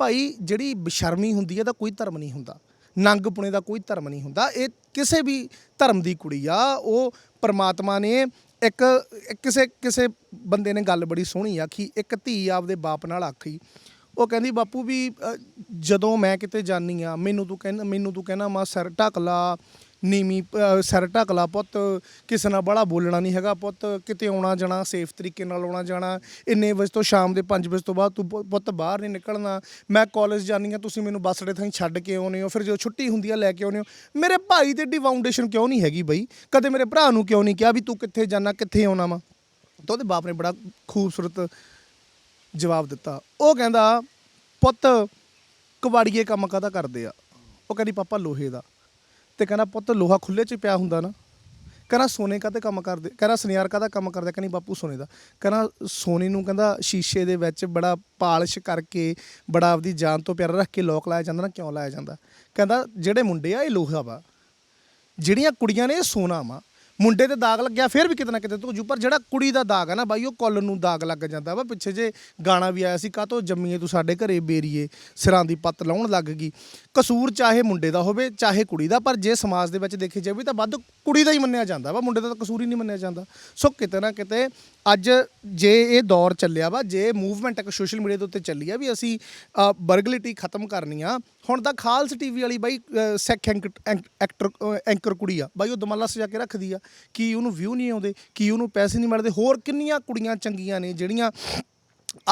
ਭਾਈ, ਜਿਹੜੀ ਬਸ਼ਰਮੀ ਹੁੰਦੀ ਆ ਤਾਂ ਕੋਈ ਧਰਮ ਨਹੀਂ ਹੁੰਦਾ। ਨੰਗ ਪੁਣੇ ਦਾ ਕੋਈ ਧਰਮ ਨਹੀਂ ਹੁੰਦਾ। ਇਹ ਕਿਸੇ ਵੀ ਧਰਮ ਦੀ ਕੁੜੀ ਆ, ਉਹ ਪਰਮਾਤਮਾ ਨੇ ਇੱਕ ਕਿਸੇ ਕਿਸੇ ਬੰਦੇ ਨੇ ਗੱਲ ਬੜੀ ਸੋਹਣੀ ਆਖੀ, ਇੱਕ ਧੀ ਆਪਦੇ ਬਾਪ ਨਾਲ ਆਖੀ। ਉਹ ਕਹਿੰਦੀ, ਬਾਪੂ ਵੀ ਜਦੋਂ ਮੈਂ ਕਿਤੇ ਜਾਨੀ ਆ ਮੈਨੂੰ ਤੂੰ ਕਹਿੰਦਾ ਮੈਨੂੰ ਤੂੰ ਕਹਿੰਦਾ ਮਾ, ਸਰ ਢੱਕ ਲਾ ਨੀਵੀਂ ਅ, ਸਿਰ ਢੱਕਲਾ ਪੁੱਤ ਕਿਸੇ ਨਾਲ ਬੜਾ ਬੋਲਣਾ ਨਹੀਂ ਹੈਗਾ ਪੁੱਤ ਕਿਤੇ ਆਉਣਾ ਜਾਣਾ ਸੇਫ ਤਰੀਕੇ ਨਾਲ ਆਉਣਾ ਜਾਣਾ ਇੰਨੇ ਵਜੇ ਤੋਂ ਸ਼ਾਮ ਦੇ 5 ਵਜੇ ਤੋਂ ਬਾਅਦ ਤੂੰ ਪੁ- ਪੁੱਤ ਬਾਹਰ ਨਹੀਂ ਨਿਕਲਣਾ ਮੈਂ ਕਾਲਜ ਜਾਂਦੀ ਹਾਂ ਤੁਸੀਂ ਮੈਨੂੰ ਬੱਸ ਦੇ ਥਾਂ ਛੱਡ ਕੇ ਆਉਨੇ ਹੋ ਫਿਰ ਜਦੋਂ ਛੁੱਟੀ ਹੁੰਦੀ ਆ ਲੈ ਕੇ ਆਉਨੇ ਹੋ ਮੇਰੇ ਭਾਈ ਤੇ ਏਡੀ ਫਾਊਂਡੇਸ਼ਨ ਕਿਉਂ ਨਹੀਂ ਹੈਗੀ ਬਈ? ਕਦੇ ਮੇਰੇ ਭਰਾ ਨੂੰ ਕਿਉਂ ਨਹੀਂ ਕਿਹਾ ਵੀ ਤੂੰ ਕਿੱਥੇ ਜਾਣਾ ਕਿੱਥੇ ਆਉਣਾ ਵਾ? ਤਾਂ ਉਹਦੇ ਬਾਪ ਨੇ ਬੜਾ ਖੂਬਸੂਰਤ ਜਵਾਬ ਦਿੱਤਾ। ਉਹ ਕਹਿੰਦਾ ਪੁੱਤ ਕਬਾੜੀਏ ਕੰਮ ਕਾਹਦਾ ਕਰਦੇ ਆ? ਉਹ ਕਹਿੰਦੀ ਪਾਪਾ ਲੋਹੇ ਦਾ। ਤੇ ਕਹਿੰਦਾ, ਪੁੱਤ, ਲੋਹਾ ਖੁੱਲੇ 'ਚ ਪਿਆ ਹੁੰਦਾ ਨਾ। ਕਹਿੰਦਾ, ਸੋਨੇ ਕਾਹਤੇ ਕੰਮ ਕਰਦੇ? ਕਹਿੰਦਾ, ਸੁਨਿਆਰ ਕਾਹਦਾ ਕੰਮ ਕਰਦਾ? ਕਹਿੰਦੀ, ਬਾਪੂ ਸੋਨੇ ਦਾ। ਕਹਿੰਦਾ, ਸੋਨੇ ਨੂੰ ਕਹਿੰਦਾ, ਸ਼ੀਸ਼ੇ ਦੇ ਵਿੱਚ ਬੜਾ ਪਾਲਿਸ਼ ਕਰਕੇ, ਬੜਾ ਆਪਦੀ ਜਾਨ ਤੋਂ ਪਿਆਰਾ ਰੱਖ ਕੇ ਲੋਕ ਲਾਇਆ ਜਾਂਦਾ ਨਾ, ਕਿਉਂ ਲਾਇਆ ਜਾਂਦਾ? ਕਹਿੰਦਾ, ਜਿਹੜੇ ਮੁੰਡੇ ਆ, ਇਹ ਲੋਹਾ ਵਾ। ਜਿਹੜੀਆਂ ਕੁੜੀਆਂ ਨੇ, ਇਹ ਸੋਨਾ ਵਾ। ਮੁੰਡੇ ਤੇ ਦਾਗ ਲੱਗਿਆ, ਫਿਰ ਵੀ ਕਿਤੇ ਨਾ ਕਿਤੇ ਧੋ ਜੂ ਪਰ ਜਿਹੜਾ ਕੁੜੀ ਦਾ ਦਾਗ ਹੈ ਨਾ ਬਾਈ, ਉਹ ਕੁੱਲ ਨੂੰ ਦਾਗ ਲੱਗ ਜਾਂਦਾ ਵਾ। ਪਿੱਛੇ ਜੇ ਗਾਣਾ ਵੀ ਆਇਆ ਸੀ, ਕਾਹਤੋਂ ਜੰਮੀਏ ਤੂੰ ਸਾਡੇ ਘਰੇ ਬੇਰੀਏ, ਸਿਰਾਂ ਦੀ ਪੱਤ ਲਾਉਣ ਲੱਗ ਗਈ। ਕਸੂਰ ਚਾਹੇ ਮੁੰਡੇ ਦਾ ਹੋਵੇ, ਚਾਹੇ ਕੁੜੀ ਦਾ, ਪਰ ਜੇ ਸਮਾਜ ਦੇ ਵਿੱਚ ਦੇਖੀ ਜਾਵੇ ਤਾਂ ਵੱਧ ਕੁੜੀ ਦਾ ਹੀ ਮੰਨਿਆ ਜਾਂਦਾ ਵਾ। ਮੁੰਡੇ ਦਾ ਤਾਂ ਕਸੂਰ ਹੀ ਨਹੀਂ ਮੰਨਿਆ ਜਾਂਦਾ। ਸੋ ਕਿਤੇ ਨਾ ਕਿਤੇ ਅੱਜ ਜੇ ਇਹ ਦੌਰ ਚੱਲਿਆ ਵਾ, ਜੇ ਮੂਵਮੈਂਟ ਇੱਕ ਸੋਸ਼ਲ ਮੀਡੀਆ ਦੇ ਉੱਤੇ ਚੱਲੀ ਆ ਵੀ ਅਸੀਂ ਬਰਗਲਿਟੀ ਖਤਮ ਕਰਨੀ ਆ ਹੁਣ ਤਾਂ ਖਾਲਸ ਟੀਵੀ ਵਾਲੀ ਬਾਈ ਅ, ਸਿੱਖ ਐਂਕ- ਐਂਕ- ਐਕਟਰ ਐਂਕਰ ਕੁੜੀ ਆ। ਬਾਈ ਉਹ ਦਮਾਲਾ ਸਜਾ ਕੇ ਰੱਖਦੀ ਆ। ਕੀ ਉਹਨੂੰ ਵਿਊ ਨਹੀਂ ਆਉਂਦੇ ਕੀ ਉਹਨੂੰ ਪੈਸੇ ਨਹੀਂ ਮਿਲਦੇ। ਹੋਰ ਕਿੰਨੀਆਂ ਕੁੜੀਆਂ ਚੰਗੀਆਂ ਨੇ ਜਿਹੜੀਆਂ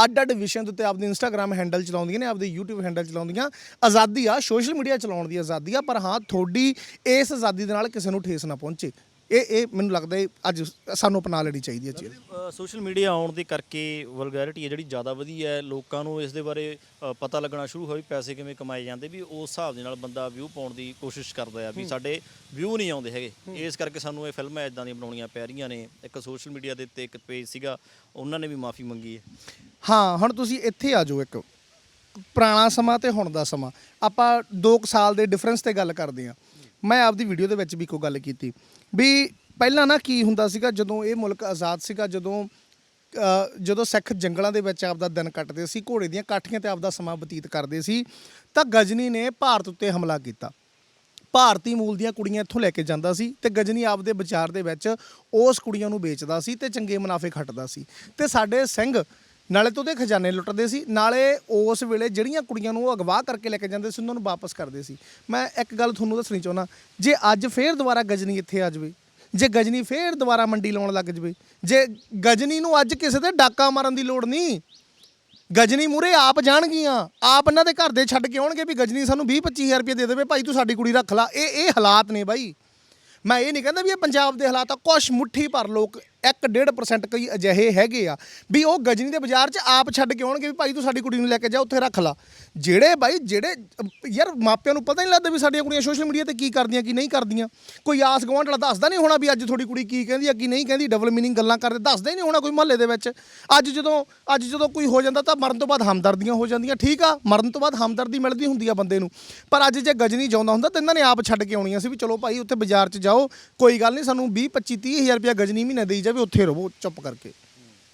ਅੱਡ ਅੱਡ ਵਿਸ਼ਿਆਂ ਦੇ ਉੱਤੇ ਆਪਦੇ ਇੰਸਟਾਗ੍ਰam ਹੈਂਡਲ ਚਲਾਉਂਦੀਆਂ ਨੇ ਆਪਦੇ YouTube ਹੈਂਡਲ ਚਲਾਉਂਦੀਆਂ। ਆਜ਼ਾਦੀ ਆ ਸੋਸ਼ਲ ਮੀਡੀਆ ਚਲਾਉਣ ਦੀ ਆਜ਼ਾਦੀ ਆ ਪਰ ਹਾਂ ਤੁਹਾਡੀ ਇਸ ਆਜ਼ਾਦੀ ਦੇ ਨਾਲ ਕਿਸੇ ਨੂੰ ਠੇਸ ਨਾ ਪਹੁੰਚੇ। ਇਹ ਇਹ ਮੈਨੂੰ ਲੱਗਦਾ ਇਹ ਅੱਜ ਸਾਨੂੰ ਅਪਣਾ ਲੈਣੀ ਚਾਹੀਦੀ ਹੈ ਚੀਜ਼। ਸੋਸ਼ਲ ਮੀਡੀਆ ਆਉਣ ਦੇ ਕਰਕੇ ਵਲਗੈਰਿਟੀ ਹੈ ਜਿਹੜੀ ਜ਼ਿਆਦਾ ਵਧੀ ਹੈ ਲੋਕਾਂ ਨੂੰ ਇਸ ਦੇ ਬਾਰੇ ਅ, ਪਤਾ ਲੱਗਣਾ ਸ਼ੁਰੂ ਵੀ ਪੈਸੇ ਕਿਵੇਂ ਕਮਾਏ ਜਾਂਦੇ ਵੀ ਉਸ ਹਿਸਾਬ ਦੇ ਨਾਲ ਬੰਦਾ ਵਿਊ ਪਾਉਣ ਦੀ ਕੋਸ਼ਿਸ਼ ਕਰਦਾ ਆ ਵੀ ਸਾਡੇ ਵਿਊ ਨਹੀਂ ਆਉਂਦੇ ਹੈਗੇ। ਇਸ ਕਰਕੇ ਸਾਨੂੰ ਇਹ ਫਿਲਮਾਂ ਇਦਾਂ ਦੀਆਂ ਬਣਾਉਣੀਆਂ ਪੈ ਰਹੀਆਂ ਨੇ। ਇੱਕ ਸੋਸ਼ਲ ਮੀਡੀਆ ਦੇ ਉੱਤੇ ਇੱਕ ਪੇਜ ਸੀਗਾ ਉਹਨਾਂ ਨੇ ਵੀ ਮਾਫੀ ਮੰਗੀ ਹੈ। ਹਾਂ ਹੁਣ ਤੁਸੀਂ ਇੱਥੇ ਆ ਜਾਓ ਇੱਕ। ਪੁਰਾਣਾ ਸਮਾਂ ਤੇ ਹੁਣ ਦਾ ਸਮਾਂ। ਆਪਾਂ 2 ਸਾਲ ਦੇ ਡਿਫਰੈਂਸ ਤੇ ਗੱਲ ਕਰਦੇ ਆ ਮੈਂ ਆਪਦੀ ਵੀਡੀਓ ਦੇ ਵਿੱਚ ਵੀ ਇੱਕੋ ਗੱਲ ਕੀਤੀ ਵੀ ਪਹਿਲਾਂ ਨਾ ਕੀ ਹੁੰਦਾ ਸੀਗਾ, ਜਦੋਂ ਇਹ ਮੁਲਕ ਆਜ਼ਾਦ ਸੀਗਾ, ਜਦੋਂ ਜਦੋਂ ਸਿੱਖ ਜੰਗਲਾਂ ਦੇ ਵਿੱਚ ਆਪਦਾ ਦਿਨ ਕੱਟਦੇ ਸੀ, ਘੋੜੇ ਦੀਆਂ ਕਾਠੀਆਂ ਤੇ ਆਪਦਾ ਸਮਾਂ ਬਤੀਤ ਕਰਦੇ ਸੀ, ਤਾਂ ਗਜਨੀ ਨੇ ਭਾਰਤ ਉੱਤੇ ਹਮਲਾ ਕੀਤਾ। ਭਾਰਤੀ ਮੂਲ ਦੀਆਂ ਕੁੜੀਆਂ ਇੱਥੋਂ ਲੈ ਕੇ ਜਾਂਦਾ ਸੀ ਤੇ ਗਜਨੀ ਆਪਦੇ ਬਾਜ਼ਾਰ ਦੇ ਵਿੱਚ ਉਸ ਕੁੜੀਆਂ ਨੂੰ ਵੇਚਦਾ ਸੀ ਤੇ ਚੰਗੇ ਮੁਨਾਫੇ ਖੱਟਦਾ ਸੀ। ਤੇ ਸਾਡੇ ਸਿੰਘ ਨਾਲੇ ਤੋਂ ਉਹਦੇ ਖਜ਼ਾਨੇ ਲੁੱਟਦੇ ਸੀ, ਨਾਲੇ ਉਸ ਵੇਲੇ ਜਿਹੜੀਆਂ ਕੁੜੀਆਂ ਨੂੰ ਉਹ ਅਗਵਾ ਕਰਕੇ ਲੈ ਕੇ ਜਾਂਦੇ ਸੀ, ਉਹਨਾਂ ਨੂੰ ਵਾਪਸ ਕਰਦੇ ਸੀ। ਮੈਂ ਇੱਕ ਗੱਲ ਤੁਹਾਨੂੰ ਦੱਸਣੀ ਚਾਹੁੰਦਾ, ਜੇ ਅੱਜ ਫੇਰ ਦੁਬਾਰਾ ਗਜਨੀ ਇੱਥੇ ਆ ਜਾਵੇ, ਜੇ ਗਜਨੀ ਫੇਰ ਦੁਬਾਰਾ ਮੰਡੀ ਲਾਉਣ ਲੱਗ ਜਾਵੇ, ਜੇ ਗਜਨੀ ਨੂੰ ਅੱਜ ਕਿਸੇ ਤੇ ਡਾਕਾ ਮਾਰਨ ਦੀ ਲੋੜ ਨਹੀਂ, ਗਜਨੀ ਮੂਰੇ ਆਪ ਜਾਣਗੀਆਂ, ਆਪ ਇਹਨਾਂ ਦੇ ਘਰ ਦੇ ਛੱਡ ਕੇ ਆਉਣਗੇ ਵੀ ਗਜਨੀ ਸਾਨੂੰ 20 25000 ਰੁਪਏ ਦੇ ਦੇਵੇ, ਭਾਈ ਤੂੰ ਸਾਡੀ ਕੁੜੀ ਰੱਖ ਲਾ, ਇਹ ਇਹ ਹਾਲਾਤ ਨੇ ਬਾਈ। ਮੈਂ ਇਹ ਨਹੀਂ ਕਹਿੰਦਾ ਵੀ ਇਹ ਪੰਜਾਬ ਦੇ ਹਾਲਾਤ ਆ, ਕੁਛ ਮੁੱਠੀ ਭਰ ਲੋਕ 1.5% ਕਈ ਅਜਿਹੇ ਹੈਗੇ ਆ ਵੀ ਉਹ ਗਜਨੀ ਦੇ ਬਾਜ਼ਾਰ 'ਚ ਆਪ ਛੱਡ ਕੇ ਆਉਣਗੇ ਵੀ ਭਾਈ ਤੂੰ ਸਾਡੀ ਕੁੜੀ ਨੂੰ ਲੈ ਕੇ ਜਾ, ਉੱਥੇ ਰੱਖ ਲਾ। ਜਿਹੜੇ ਬਾਈ, ਜਿਹੜੇ, ਯਾਰ ਮਾਪਿਆਂ ਨੂੰ ਪਤਾ ਨਹੀਂ ਲੱਗਦਾ ਵੀ ਸਾਡੀਆਂ ਕੁੜੀਆਂ ਸੋਸ਼ਲ ਮੀਡੀਆ ਤੇ ਕੀ ਕਰਦੀਆਂ, ਕੀ ਨਹੀਂ ਕਰਦੀਆਂ। ਕੋਈ ਆਸ ਗਵਾਂਢ ਵਾਲਾ ਦੱਸਦਾ ਨਹੀਂ ਹੋਣਾ ਵੀ ਅੱਜ ਤੁਹਾਡੀ ਕੁੜੀ ਕੀ ਕਹਿੰਦੀ ਆ, ਕੀ ਨਹੀਂ ਕਹਿੰਦੀ ਡਬਲ ਮੀਨਿੰਗ ਗੱਲਾਂ ਕਰਦੇ, ਦੱਸਦਾ ਹੀ ਨਹੀਂ ਹੋਣਾ ਕੋਈ ਮਹੱਲੇ ਦੇ ਵਿੱਚ। ਅੱਜ ਜਦੋਂ ਅੱਜ ਜਦੋਂ ਕੋਈ ਹੋ ਜਾਂਦਾ ਤਾਂ ਮਰਨ ਤੋਂ ਬਾਅਦ ਹਮਦਰਦੀਆਂ ਹੋ ਜਾਂਦੀਆਂ, ਠੀਕ ਆ? ਮਰਨ ਤੋਂ ਬਾਅਦ ਹਮਦਰਦੀ ਮਿਲਦੀ ਹੁੰਦੀ ਆ ਬੰਦੇ ਨੂੰ। ਪਰ ਅੱਜ ਜੇ ਗਜਨੀ ਜਾਉਂਦਾ ਹੁੰਦਾ ਤਾਂ ਇਹਨਾਂ ਨੇ ਆਪ ਛੱਡ ਕੇ ਆਉਣੀਆਂ ਸੀ ਵੀ ਚਲੋ ਭਾਈ ਉੱਥੇ ਬਾਜ਼ਾਰ 'ਚ ਜਾਓ, ਕੋਈ ਗੱਲ ਨਹੀਂ ਸਾਨੂੰ 20 25 30 ਹਜ਼ਾਰ ਰੁਪਇਆ ਗਜਨੀ ਮਹੀਨੇ ਦੇਈ ਜਾਵੇ ਉੱਥੇ ਰਹੋ ਚੁੱਪ ਕਰਕੇ।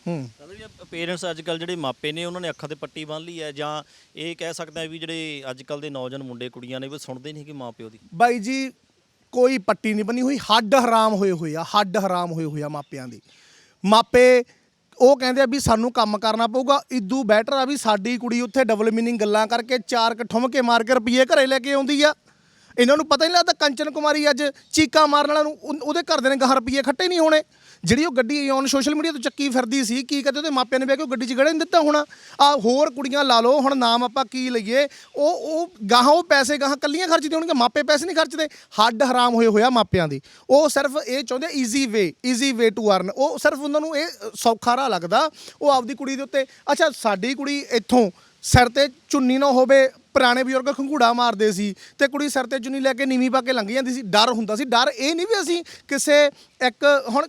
ਹੂੰ। ਕਹਿੰਦੇ ਵੀ ਪੇਰੈਂਟਸ ਅੱਜ ਕੱਲ ਜਿਹੜੇ ਮਾਪੇ ਨੇ ਉਹਨਾਂ ਨੇ ਅੱਖਾਂ ਤੇ ਪੱਟੀ ਬੰਨ ਲਈ ਹੈ ਜਾਂ ਇਹ ਕਹਿ ਸਕਦੇ ਆ ਵੀ ਜਿਹੜੇ ਅੱਜ ਕੱਲ ਦੇ ਨੌਜਵਾਨ ਮੁੰਡੇ ਕੁੜੀਆਂ ਨੇ ਉਹ ਸੁਣਦੇ ਨਹੀਂ ਕਿ ਮਾਂ ਪਿਓ ਦੀ। ਬਾਈ ਜੀ ਕੋਈ ਪੱਟੀ ਨਹੀਂ ਬਣੀ ਹੋਈ ਹੱਡ ਹਰਾਮ ਹੋਏ ਹੋਏ ਆ ਹੱਡ ਹਰਾਮ ਹੋਏ ਹੋਏ ਆ ਮਾਪਿਆਂ ਦੇ। ਮਾਪੇ ਉਹ ਕਹਿੰਦੇ ਆ ਵੀ ਸਾਨੂੰ ਕੰਮ ਕਰਨਾ ਪਊਗਾ ਇਦੂ ਬੈਟਰ ਆ ਵੀ ਸਾਡੀ ਕੁੜੀ ਉੱਥੇ ਡਬਲ ਮੀਨਿੰਗ ਗੱਲਾਂ ਕਰਕੇ ਚਾਰ ਕਠੁੰਮ ਕੇ ਮਾਰ ਕੇ ਰੁਪਈਏ ਘਰੇ ਲੈ ਕੇ ਆਉਂਦੀ ਆ। ਇਹਨਾਂ ਨੂੰ ਪਤਾ ਹੀ ਨਹੀਂ ਲੱਗਦਾ ਕੰਚਨ ਕੁਮਾਰੀ ਅੱਜ ਚੀਕਾਂ ਮਾਰਨ ਵਾਲਿਆਂ ਨੂੰ ਉਹਦੇ ਘਰ ਦੇ ਨੇ ਗਾਹ ਰੁਪਈਏ ਖੱਟੇ ਨਹੀਂ ਹੋਣੇ। ਜਿਹੜੀ ਉਹ ਗੱਡੀ ਔਨ ਸੋਸ਼ਲ ਮੀਡੀਆ ਤੋਂ ਚੱਕੀ ਫਿਰਦੀ ਸੀ, ਕੀ ਕਦੇ ਉਹਦੇ ਮਾਪਿਆਂ ਨੇ ਬਹਿ ਕੇ ਉਹ ਗੱਡੀ 'ਚ ਗੜੇ ਨਹੀਂ ਦਿੱਤਾ ਹੋਣਾ? ਆ ਹੋਰ ਕੁੜੀਆਂ ਲਾ ਲਓ, ਹੁਣ ਨਾਮ ਆਪਾਂ ਕੀ ਲਈਏ? ਉਹ ਉਹ ਗਾਹਾਂ ਉਹ ਪੈਸੇ ਗਾਹਾਂ ਕੱਲੀਆਂ ਖਰਚਦੇ ਹੋਣਗੇ, ਮਾਪੇ ਪੈਸੇ ਨਹੀਂ ਖਰਚਦੇ। ਹੱਡ ਹਰਾਮ ਹੋਏ ਹੋਇਆ ਮਾਪਿਆਂ ਦੀ। ਉਹ ਸਿਰਫ ਇਹ ਚਾਹੁੰਦੇ easy way easy way to earn ਉਹ ਸਿਰਫ ਉਹਨਾਂ ਨੂੰ ਇਹ ਸੌਖਾ ਰਾਹ ਲੱਗਦਾ, ਉਹ ਆਪਦੀ ਕੁੜੀ ਦੇ ਉੱਤੇ, ਅੱਛਾ, ਸਾਡੀ ਕੁੜੀ ਇੱਥੋਂ ਸਿਰ ਤੇ ਚੁੰਨੀ ਨਾ ਹੋਵੇ, ਪੁਰਾਣੇ ਬਜ਼ੁਰਗ ਖੰਗੂੜਾ ਮਾਰਦੇ ਸੀ ਤੇ ਕੁੜੀ ਸਿਰ ਤੇ ਚੁੰਨੀ ਲੈ ਕੇ ਨੀਵੀਂ ਪਾ ਕੇ ਲੰਘ ਜਾਂਦੀ ਸੀ। ਡਰ ਹੁੰਦਾ ਸੀ। ਡਰ ਇਹ ਨਹੀਂ ਵੀ ਅਸੀਂ ਕਿਸੇ ਇੱਕ, ਹੁਣ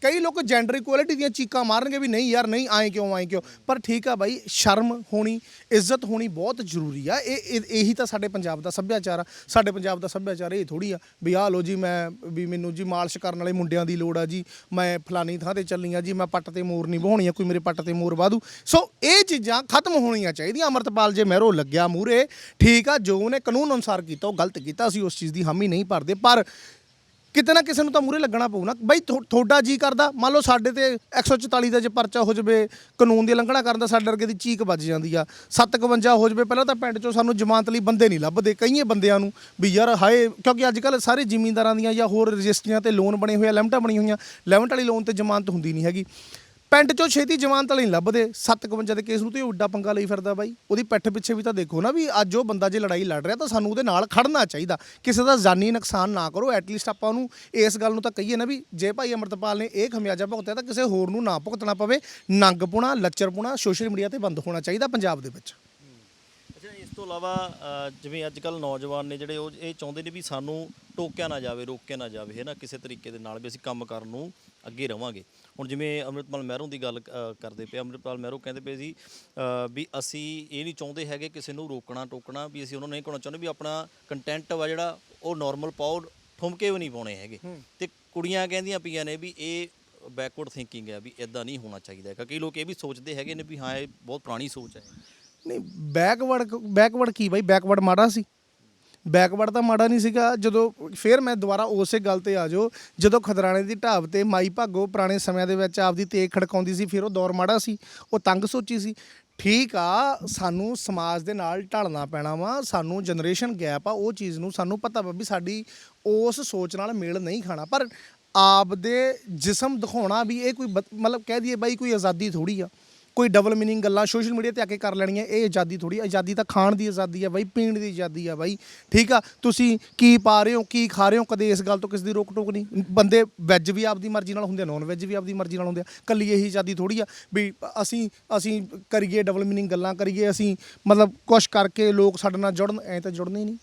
ਕਈ ਲੋਕ ਜੈਂਡਰ ਇਕੁਐਲਿਟੀ ਦੀਆਂ ਚੀਕਾਂ ਮਾਰਨਗੇ ਵੀ ਨਹੀਂ ਯਾਰ, ਨਹੀਂ, ਆਏ ਕਿਉਂ ਆਏ ਕਿਉਂ? ਪਰ ਠੀਕ ਆ ਬਾਈ, ਸ਼ਰਮ ਹੋਣੀ, ਇੱਜ਼ਤ ਹੋਣੀ ਬਹੁਤ ਜ਼ਰੂਰੀ ਆ। ਇਹ, ਇਹ- ਇਹੀ ਤਾਂ ਸਾਡੇ ਪੰਜਾਬ ਦਾ ਸੱਭਿਆਚਾਰ ਆ। ਸਾਡੇ ਪੰਜਾਬ ਦਾ ਸੱਭਿਆਚਾਰ ਇਹ ਥੋੜੀ ਆ ਵੀ ਆਹ ਲੋ ਜੀ, ਮੈਂ ਵੀ ਮੈਨੂੰ ਜੀ ਮਾਲਿਸ਼ ਕਰਨ ਵਾਲੇ ਮੁੰਡਿਆਂ ਦੀ ਲੋੜ ਆ ਜੀ। ਮੈਂ ਫਲਾਨੀ ਥਾਂ ਤੇ ਚੱਲੀ ਆ ਜੀ, ਮੈਂ ਪੱਟ ਤੇ ਮੋਰ ਨਹੀਂ ਵਹਾਉਣੀ ਆ, ਕੋਈ ਮੇਰੇ ਪੱਟ ਤੇ ਮੋਰ ਵਾਦੂ ਸੋ ਇਹ ਚੀਜ਼ਾਂ ਖਤਮ ਹੋਣੀਆਂ ਚਾਹੀਦੀਆਂ। ਅਮਰਤਪਾਲ ਜੇ ਮਹਿਰੋ ਲੱਗਿਆ ਮੂਰੇ ਠੀਕ ਆ, ਜੋ ਉਹਨੇ ਕਾਨੂੰਨ ਅਨੁਸਾਰ ਕੀਤਾ, ਉਹ ਗਲਤ ਕੀਤਾ, ਅਸੀਂ ਉਸ ਚੀਜ਼ ਦੀ ਹਾਮੀ ਨਹੀਂ ਭਰਦੇ। ਪਰ ਕਿਤੇ ਨਾ ਕਿਸੇ ਨੂੰ ਤਾਂ ਮੂਰੇ ਲੱਗਣਾ ਪਊ ਨਾ। ਬਈ ਥੋ- ਤੁਹਾਡਾ ਜੀ ਕਰਦਾ, ਮੰਨ ਲਓ ਸਾਡੇ ਤੇ 144 ਦਾ ਜੇ ਪਰਚਾ ਹੋ ਜਾਵੇ, ਕਾਨੂੰਨ ਦੀ ਉਲੰਘਣਾ ਕਰਨ ਦਾ ਸਾਡੇ ਵਰਗੇ ਦੀ ਚੀਕ ਵੱਜ ਜਾਂਦੀ ਆ। 751 ਹੋ ਜਾਵੇ, ਪਹਿਲਾਂ ਤਾਂ ਪਿੰਡ ਚੋਂ ਸਾਨੂੰ ਜ਼ਮਾਨਤ ਲਈ ਬੰਦੇ ਨਹੀਂ ਲੱਭਦੇ ਕਈਏ ਬੰਦਿਆਂ ਨੂੰ ਵੀ ਯਾਰ ਹਾਏ, ਕਿਉਂਕਿ ਅੱਜ ਕੱਲ ਸਾਰੇ ਜ਼ਿਮੀਂਦਾਰਾਂ ਦੀਆਂ ਜਾਂ ਹੋਰ ਰਜਿਸਟਰੀਆਂ ਤੇ ਲੋਨ ਬਣੇ ਹੋਏ ਆ, ਲਿਮਟਾਂ ਬਣੀ ਹੋਈਆਂ, ਲਿਮਟ ਵਾਲੀ ਲੋਨ ਤੇ ਜ਼ਮਾਨਤ ਹੁੰਦੀ ਨਹੀਂ ਹੈਗੀ। ਪਿੰਡ ਚੋਂ ਛੇਤੀ ਜਵਾਨ ਤਾਂ ਨਹੀਂ ਲੱਭਦੇ। 751 ਦੇ ਕੇਸ ਨੂੰ ਤੇ ਉਹ ਉੱਡਾ ਪੰਗਾ ਲਈ ਫਿਰਦਾ ਬਾਈ। ਉਹਦੀ ਪਿੱਠ ਪਿੱਛੇ ਵੀ ਤਾਂ ਦੇਖੋ ਨਾ ਵੀ ਅੱਜ ਉਹ ਬੰਦਾ ਜੇ ਲੜਾਈ ਲੜ ਰਿਹਾ ਤਾਂ ਸਾਨੂੰ ਉਹਦੇ ਨਾਲ ਖੜਨਾ ਚਾਹੀਦਾ। ਕਿਸੇ ਦਾ ਜਾਨੀ ਨੁਕਸਾਨ ਨਾ ਕਰੋ। ਐਟਲੀਸਟ ਆਪਾਂ ਉਹਨੂੰ ਇਸ ਗੱਲ ਨੂੰ ਤਾਂ ਕਹੀਏ ਨਾ ਵੀ ਜੇ ਭਾਈ ਅਮਰਤਪਾਲ ਨੇ ਇਹ ਖਮਿਆਜਾ ਭੁਗਤਿਆ ਤਾਂ ਕਿਸੇ ਹੋਰ ਨੂੰ ਨਾ ਭੁਗਤਣਾ ਪਵੇ। ਨੰਗਪੁਣਾ, ਲੱਚਰਪੁਣਾ ਸੋਸ਼ਲ ਮੀਡੀਆ ਤੇ ਬੰਦ ਹੋਣਾ ਚਾਹੀਦਾ ਪੰਜਾਬ ਦੇ ਵਿੱਚ। ਤੋਂ ਇਲਾਵਾ ਅ, ਜਿਵੇਂ ਅੱਜ ਕੱਲ ਨੌਜਵਾਨ ਨੇ ਜਿਹੜੇ ਉਹ ਇਹ ਚਾਹੁੰਦੇ ਨੇ ਵੀ ਸਾਨੂੰ ਟੋਕਿਆ ਨਾ ਜਾਵੇ ਰੋਕਿਆ ਨਾ ਜਾਵੇ ਹੈ ਨਾ ਕਿਸੇ ਤਰੀਕੇ ਦੇ ਨਾਲ ਵੀ ਅਸੀਂ ਕੰਮ ਕਰਨ ਨੂੰ ਅੱਗੇ ਰਵਾਂਗੇ। ਹੁਣ ਜਿਵੇਂ ਅੰਮ੍ਰਿਤਪਾਲ ਮਹਿਰੋਂ ਦੀ ਗੱਲ ਅ, ਕਰਦੇ ਪਏ ਅੰਮ੍ਰਿਤਪਾਲ ਮਹਿਰੋਂ ਕਹਿੰਦੇ ਪਏ ਸੀ ਅ, ਵੀ ਅਸੀਂ ਇਹ ਨਹੀਂ ਚਾਹੁੰਦੇ ਹੈਗੇ ਕਿਸੇ ਨੂੰ ਰੋਕਣਾ ਟੋਕਣਾ ਵੀ ਅਸੀਂ ਉਹਨਾਂ ਨੂੰ ਨਹੀਂ ਕਹਿਣਾ ਚਾਹੁੰਦੇ ਵੀ ਆਪਣਾ ਕੰਟੈਂਟ ਵਾ ਜਿਹੜਾ ਉਹ ਨਾਰਮਲ ਪਾਓ ਠੁਮਕੇ ਵੀ ਨਹੀਂ ਪਾਉਣੇ ਹੈਗੇ। ਤੇ ਕੁੜੀਆਂ ਕਹਿੰਦੀਆਂ ਪਈਆਂ ਨੇ ਵੀ ਇਹ ਬੈਕਵਰਡ ਥਿੰਕਿੰਗ ਹੈ ਵੀ ਇਦਾਂ ਨਹੀਂ ਹੋਣਾ ਚਾਹੀਦਾ ਹੈਗਾ। ਕਈ ਲੋਕ ਇਹ ਵੀ ਸੋਚਦੇ ਹੈਗੇ ਨੇ ਵੀ ਹਾਂ ਇਹ ਬਹੁਤ ਪੁਰਾਣੀ ਸੋਚ ਹੈ। ਨਹੀਂ ਬੈਕਵਰਡ ਬੈਕਵਰਡ ਕੀ ਬਾਈ? ਬੈਕਵਰਡ ਮਾੜਾ ਸੀ। ਬੈਕਵਰਡ ਤਾਂ ਮਾੜਾ ਨਹੀਂ ਸੀਗਾ। ਜਦੋਂ ਫਿਰ ਮੈਂ ਦੁਬਾਰਾ ਉਸੇ ਗੱਲ ਤੇ ਆ ਜਾਓ। ਜਦੋਂ ਖਦਰਾਣੇ ਦੀ ਢਾਬ ਤੇ ਮਾਈ ਭਾਗੋ ਪੁਰਾਣੇ ਸਮਿਆਂ ਦੇ ਵਿੱਚ ਆਪਦੀ ਤੇਗ ਖੜਕਾਉਂਦੀ ਸੀ, ਫਿਰ ਉਹ ਦੌਰ ਮਾੜਾ ਸੀ। ਉਹ ਤੰਗ ਸੋਚੀ ਸੀ। ਠੀਕ ਆ, ਸਾਨੂੰ ਸਮਾਜ ਦੇ ਨਾਲ ਢਲਣਾ ਪੈਣਾ ਵਾ। ਸਾਨੂੰ ਜਨਰੇਸ਼ਨ ਗੈਪ ਆ, ਉਹ ਚੀਜ਼ ਨੂੰ ਸਾਨੂੰ ਪਤਾ ਵਾ ਵੀ ਸਾਡੀ ਉਸ ਸੋਚ ਨਾਲ ਮੇਲ ਨਹੀਂ ਖਾਣਾ। ਪਰ ਆਪ ਦੇ ਜਿਸਮ ਦਿਖਾਉਣਾ ਵੀ ਇਹ ਕੋਈ ਬਦ- ਮਤਲਬ ਕਹਿ ਦਈਏ ਬਾਈ ਕੋਈ ਆਜ਼ਾਦੀ ਥੋੜੀ ਆ। ਕੋਈ ਡਬਲ ਮੀਨਿੰਗ ਗੱਲਾਂ ਸੋਸ਼ਲ ਮੀਡੀਆ ਤੇ ਆ ਕੇ ਕਰ ਲੈਣੀਆਂ, ਇਹ ਆਜ਼ਾਦੀ ਥੋੜੀ ਆਜ਼ਾਦੀ ਤਾਂ ਖਾਣ ਦੀ ਆਜ਼ਾਦੀ ਆ ਬਾਈ, ਪੀਣ ਦੀ ਆਜ਼ਾਦੀ ਆ ਬਾਈ, ਠੀਕ ਆ? ਤੁਸੀਂ ਕੀ ਪਾ ਰਹੇ ਹੋ, ਕੀ ਖਾ ਰਹੇ ਹੋ? ਕਦੇ ਇਸ ਗੱਲ ਤੋਂ ਕਿਸੇ ਦੀ ਰੋਕ ਟੋਕ ਨਹੀਂ। ਬੰਦੇ ਵੈਜ ਵੀ ਆਪਦੀ ਮਰਜ਼ੀ ਨਾਲ ਹੁੰਦੇ ਆ ਨੌਨ ਵੈਜ ਵੀ ਆਪਦੀ ਮਰਜ਼ੀ ਨਾਲ ਹੁੰਦੇ ਆ, ਕੱਲੀ ਇਹੀ ਆਜ਼ਾਦੀ ਥੋੜੀ ਆ ਵੀ ਅਸੀਂ ਅਸੀਂ ਕਰੀਏ ਡਬਲ ਮੀਨਿੰਗ ਗੱਲਾਂ, ਕਰੀਏ ਅਸੀਂ ਮਤਲਬ ਕੁਛ ਕਰਕੇ ਲੋਕ ਸਾਡੇ ਨਾਲ ਜੁੜਨ, ਐ ਤਾਂ ਜੁੜਨੇ ਹੀ ਨਹੀਂ।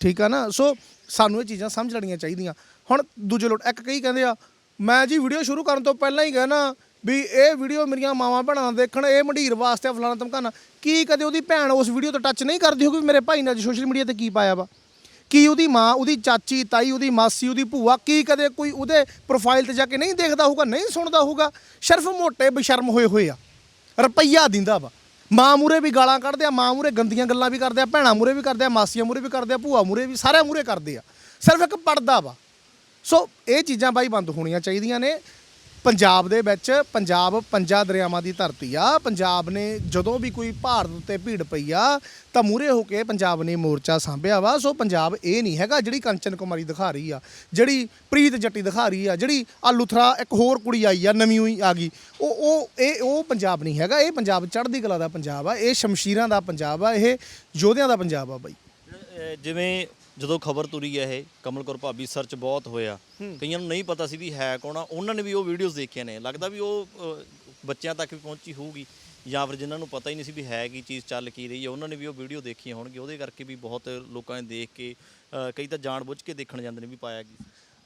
ਠੀਕ ਆ ਨਾ? ਸੋ ਸਾਨੂੰ ਇਹ ਚੀਜ਼ਾਂ ਸਮਝ ਲੈਣੀਆਂ ਚਾਹੀਦੀਆਂ। ਹੁਣ ਦੂਜੇ ਲੋਟ, ਇੱਕ ਕਈ ਕਹਿੰਦੇ ਆ, ਮੈਂ ਜੀ ਵੀਡੀਓ ਸ਼ੁਰੂ ਕਰਨ ਤੋਂ ਪਹਿਲਾਂ ਹੀ ਕਹਿਣਾ ਵੀ ਇਹ ਵੀਡੀਓ ਮੇਰੀਆਂ ਮਾਵਾਂ ਭੈਣਾਂ ਦੇਖਣ, ਇਹ ਮੰਡੀਰ ਵਾਸਤੇ ਫਲਾਣਾ ਧਮਕਾਣਾ ਕੀ ਕਦੇ ਉਹਦੀ ਭੈਣ ਉਸ ਵੀਡੀਓ ਤੋਂ ਟੱਚ ਨਹੀਂ ਕਰਦੀ ਹੋਊਗੀ? ਵੀ ਮੇਰੇ ਭਾਈ ਨੇ ਅੱਜ ਸੋਸ਼ਲ ਮੀਡੀਆ ਤੇ ਕੀ ਪਾਇਆ ਵਾ? ਕੀ ਉਹਦੀ ਮਾਂ, ਉਹਦੀ ਚਾਚੀ, ਤਾਈ, ਉਹਦੀ ਮਾਸੀ, ਉਹਦੀ ਭੂਆ, ਕੀ ਕਦੇ ਕੋਈ ਉਹਦੇ ਪ੍ਰੋਫਾਈਲ ਤੇ ਜਾ ਕੇ ਨਹੀਂ ਦੇਖਦਾ ਹੋਊਗਾ, ਨਹੀਂ ਸੁਣਦਾ ਹੋਊਗਾ? ਸਿਰਫ ਮੋਟੇ ਬਸ਼ਰਮ ਹੋਏ ਹੋਏ ਆ। ਰੁਪਈਆ ਦਿੰਦਾ ਵਾ। ਮਾਂ ਮੂਰੇ ਵੀ ਗਾਲਾਂ ਕੱਢਦੇ ਆ, ਮਾਂ ਮੂਰੇ ਗੰਦੀਆਂ ਗੱਲਾਂ ਵੀ ਕਰਦੇ ਆ, ਭੈਣਾਂ ਮੂਰੇ ਵੀ ਕਰਦੇ ਆ, ਮਾਸੀਆਂ ਮੂਰੇ ਵੀ ਕਰਦੇ ਆ, ਭੂਆ ਮੂਰੇ ਵੀ ਸਾਰਿਆਂ ਮੂਰੇ ਕਰਦੇ ਆ। ਸਿਰਫ ਇੱਕ ਪੜਦਾ ਵਾ। ਸੋ ਇਹ ਚੀਜ਼ਾਂ ਬਾਈ ਬੰਦ ਹੋਣੀਆਂ ਚਾਹੀਦੀਆਂ ਨੇ। ਪੰਜਾਬ ਦੇ ਵਿੱਚ ਪੰਜਾਬ ਪੰਜਾਂ ਦਰਿਆਵਾਂ ਦੀ ਧਰਤੀ ਆ। ਪੰਜਾਬ ਨੇ ਜਦੋਂ ਵੀ ਕੋਈ ਭਾਰਤ ਉੱਤੇ ਭੀੜ ਪਈ ਆ, ਤਾਂ ਮੂਰੇ ਹੋ ਕੇ ਪੰਜਾਬ ਨੇ ਮੋਰਚਾ ਸਾਂਭਿਆ ਵਾ। ਸੋ ਪੰਜਾਬ ਇਹ ਨਹੀਂ ਹੈਗਾ ਜਿਹੜੀ ਕੰਚਨ ਕੁਮਾਰੀ ਦਿਖਾ ਰਹੀ ਆ, ਜਿਹੜੀ ਪ੍ਰੀਤ ਜੱਟੀ ਦਿਖਾ ਰਹੀ ਆ, ਜਿਹੜੀ ਆ ਲੁਥਰਾ ਇੱਕ ਹੋਰ ਕੁੜੀ ਆਈ ਆ, ਨਵੀਂ ਹੋਈ ਆ ਗਈ। ਉਹ ਉਹ, ਇਹ, ਉਹ ਪੰਜਾਬ ਨਹੀਂ ਹੈਗਾ। ਇਹ ਪੰਜਾਬ ਚੜ੍ਹਦੀ ਕਲਾ ਦਾ ਪੰਜਾਬ ਆ। ਇਹ ਸ਼ਮਸ਼ੀਰਾਂ ਦਾ ਪੰਜਾਬ ਆ। ਇਹ ਯੋਧਿਆਂ ਦਾ ਪੰਜਾਬ ਆ ਬਾਈ। ਜਿਵੇਂ ਜਦੋਂ ਖਬਰ ਤੁਰੀ ਹੈ ਇਹ ਕਮਲ ਕੌਰ ਭਾਬੀ ਸਰਚ ਬਹੁਤ ਹੋਇਆ। ਕਈਆਂ ਨੂੰ ਨਹੀਂ ਪਤਾ ਸੀ ਵੀ ਹੈ ਕੌਣ ਆ। ਉਹਨਾਂ ਨੇ ਵੀ ਉਹ ਵੀਡੀਓਜ਼ ਦੇਖੀਆਂ ਨੇ। ਲੱਗਦਾ ਵੀ ਉਹ ਬੱਚਿਆਂ ਤੱਕ ਵੀ ਪਹੁੰਚੀ ਹੋਊਗੀ। ਜਾਂ ਫਿਰ ਜਿਨ੍ਹਾਂ ਨੂੰ ਪਤਾ ਹੀ ਨਹੀਂ ਸੀ ਵੀ ਹੈ ਕੀ ਚੀਜ਼ ਚੱਲ ਕੀ ਰਹੀ ਹੈ ਉਹਨਾਂ ਨੇ ਵੀ ਉਹ ਵੀਡੀਓ ਦੇਖੀਆਂ ਹੋਣਗੀਆਂ। ਉਹਦੇ ਕਰਕੇ ਵੀ ਬਹੁਤ ਲੋਕਾਂ ਨੇ ਦੇਖ ਕੇ ਕਈ ਤਾਂ ਜਾਣਬੁੱਝ ਕੇ ਦੇਖਣ ਜਾਂਦੇ ਨੇ ਵੀ ਪਾਇਆ ਕੀ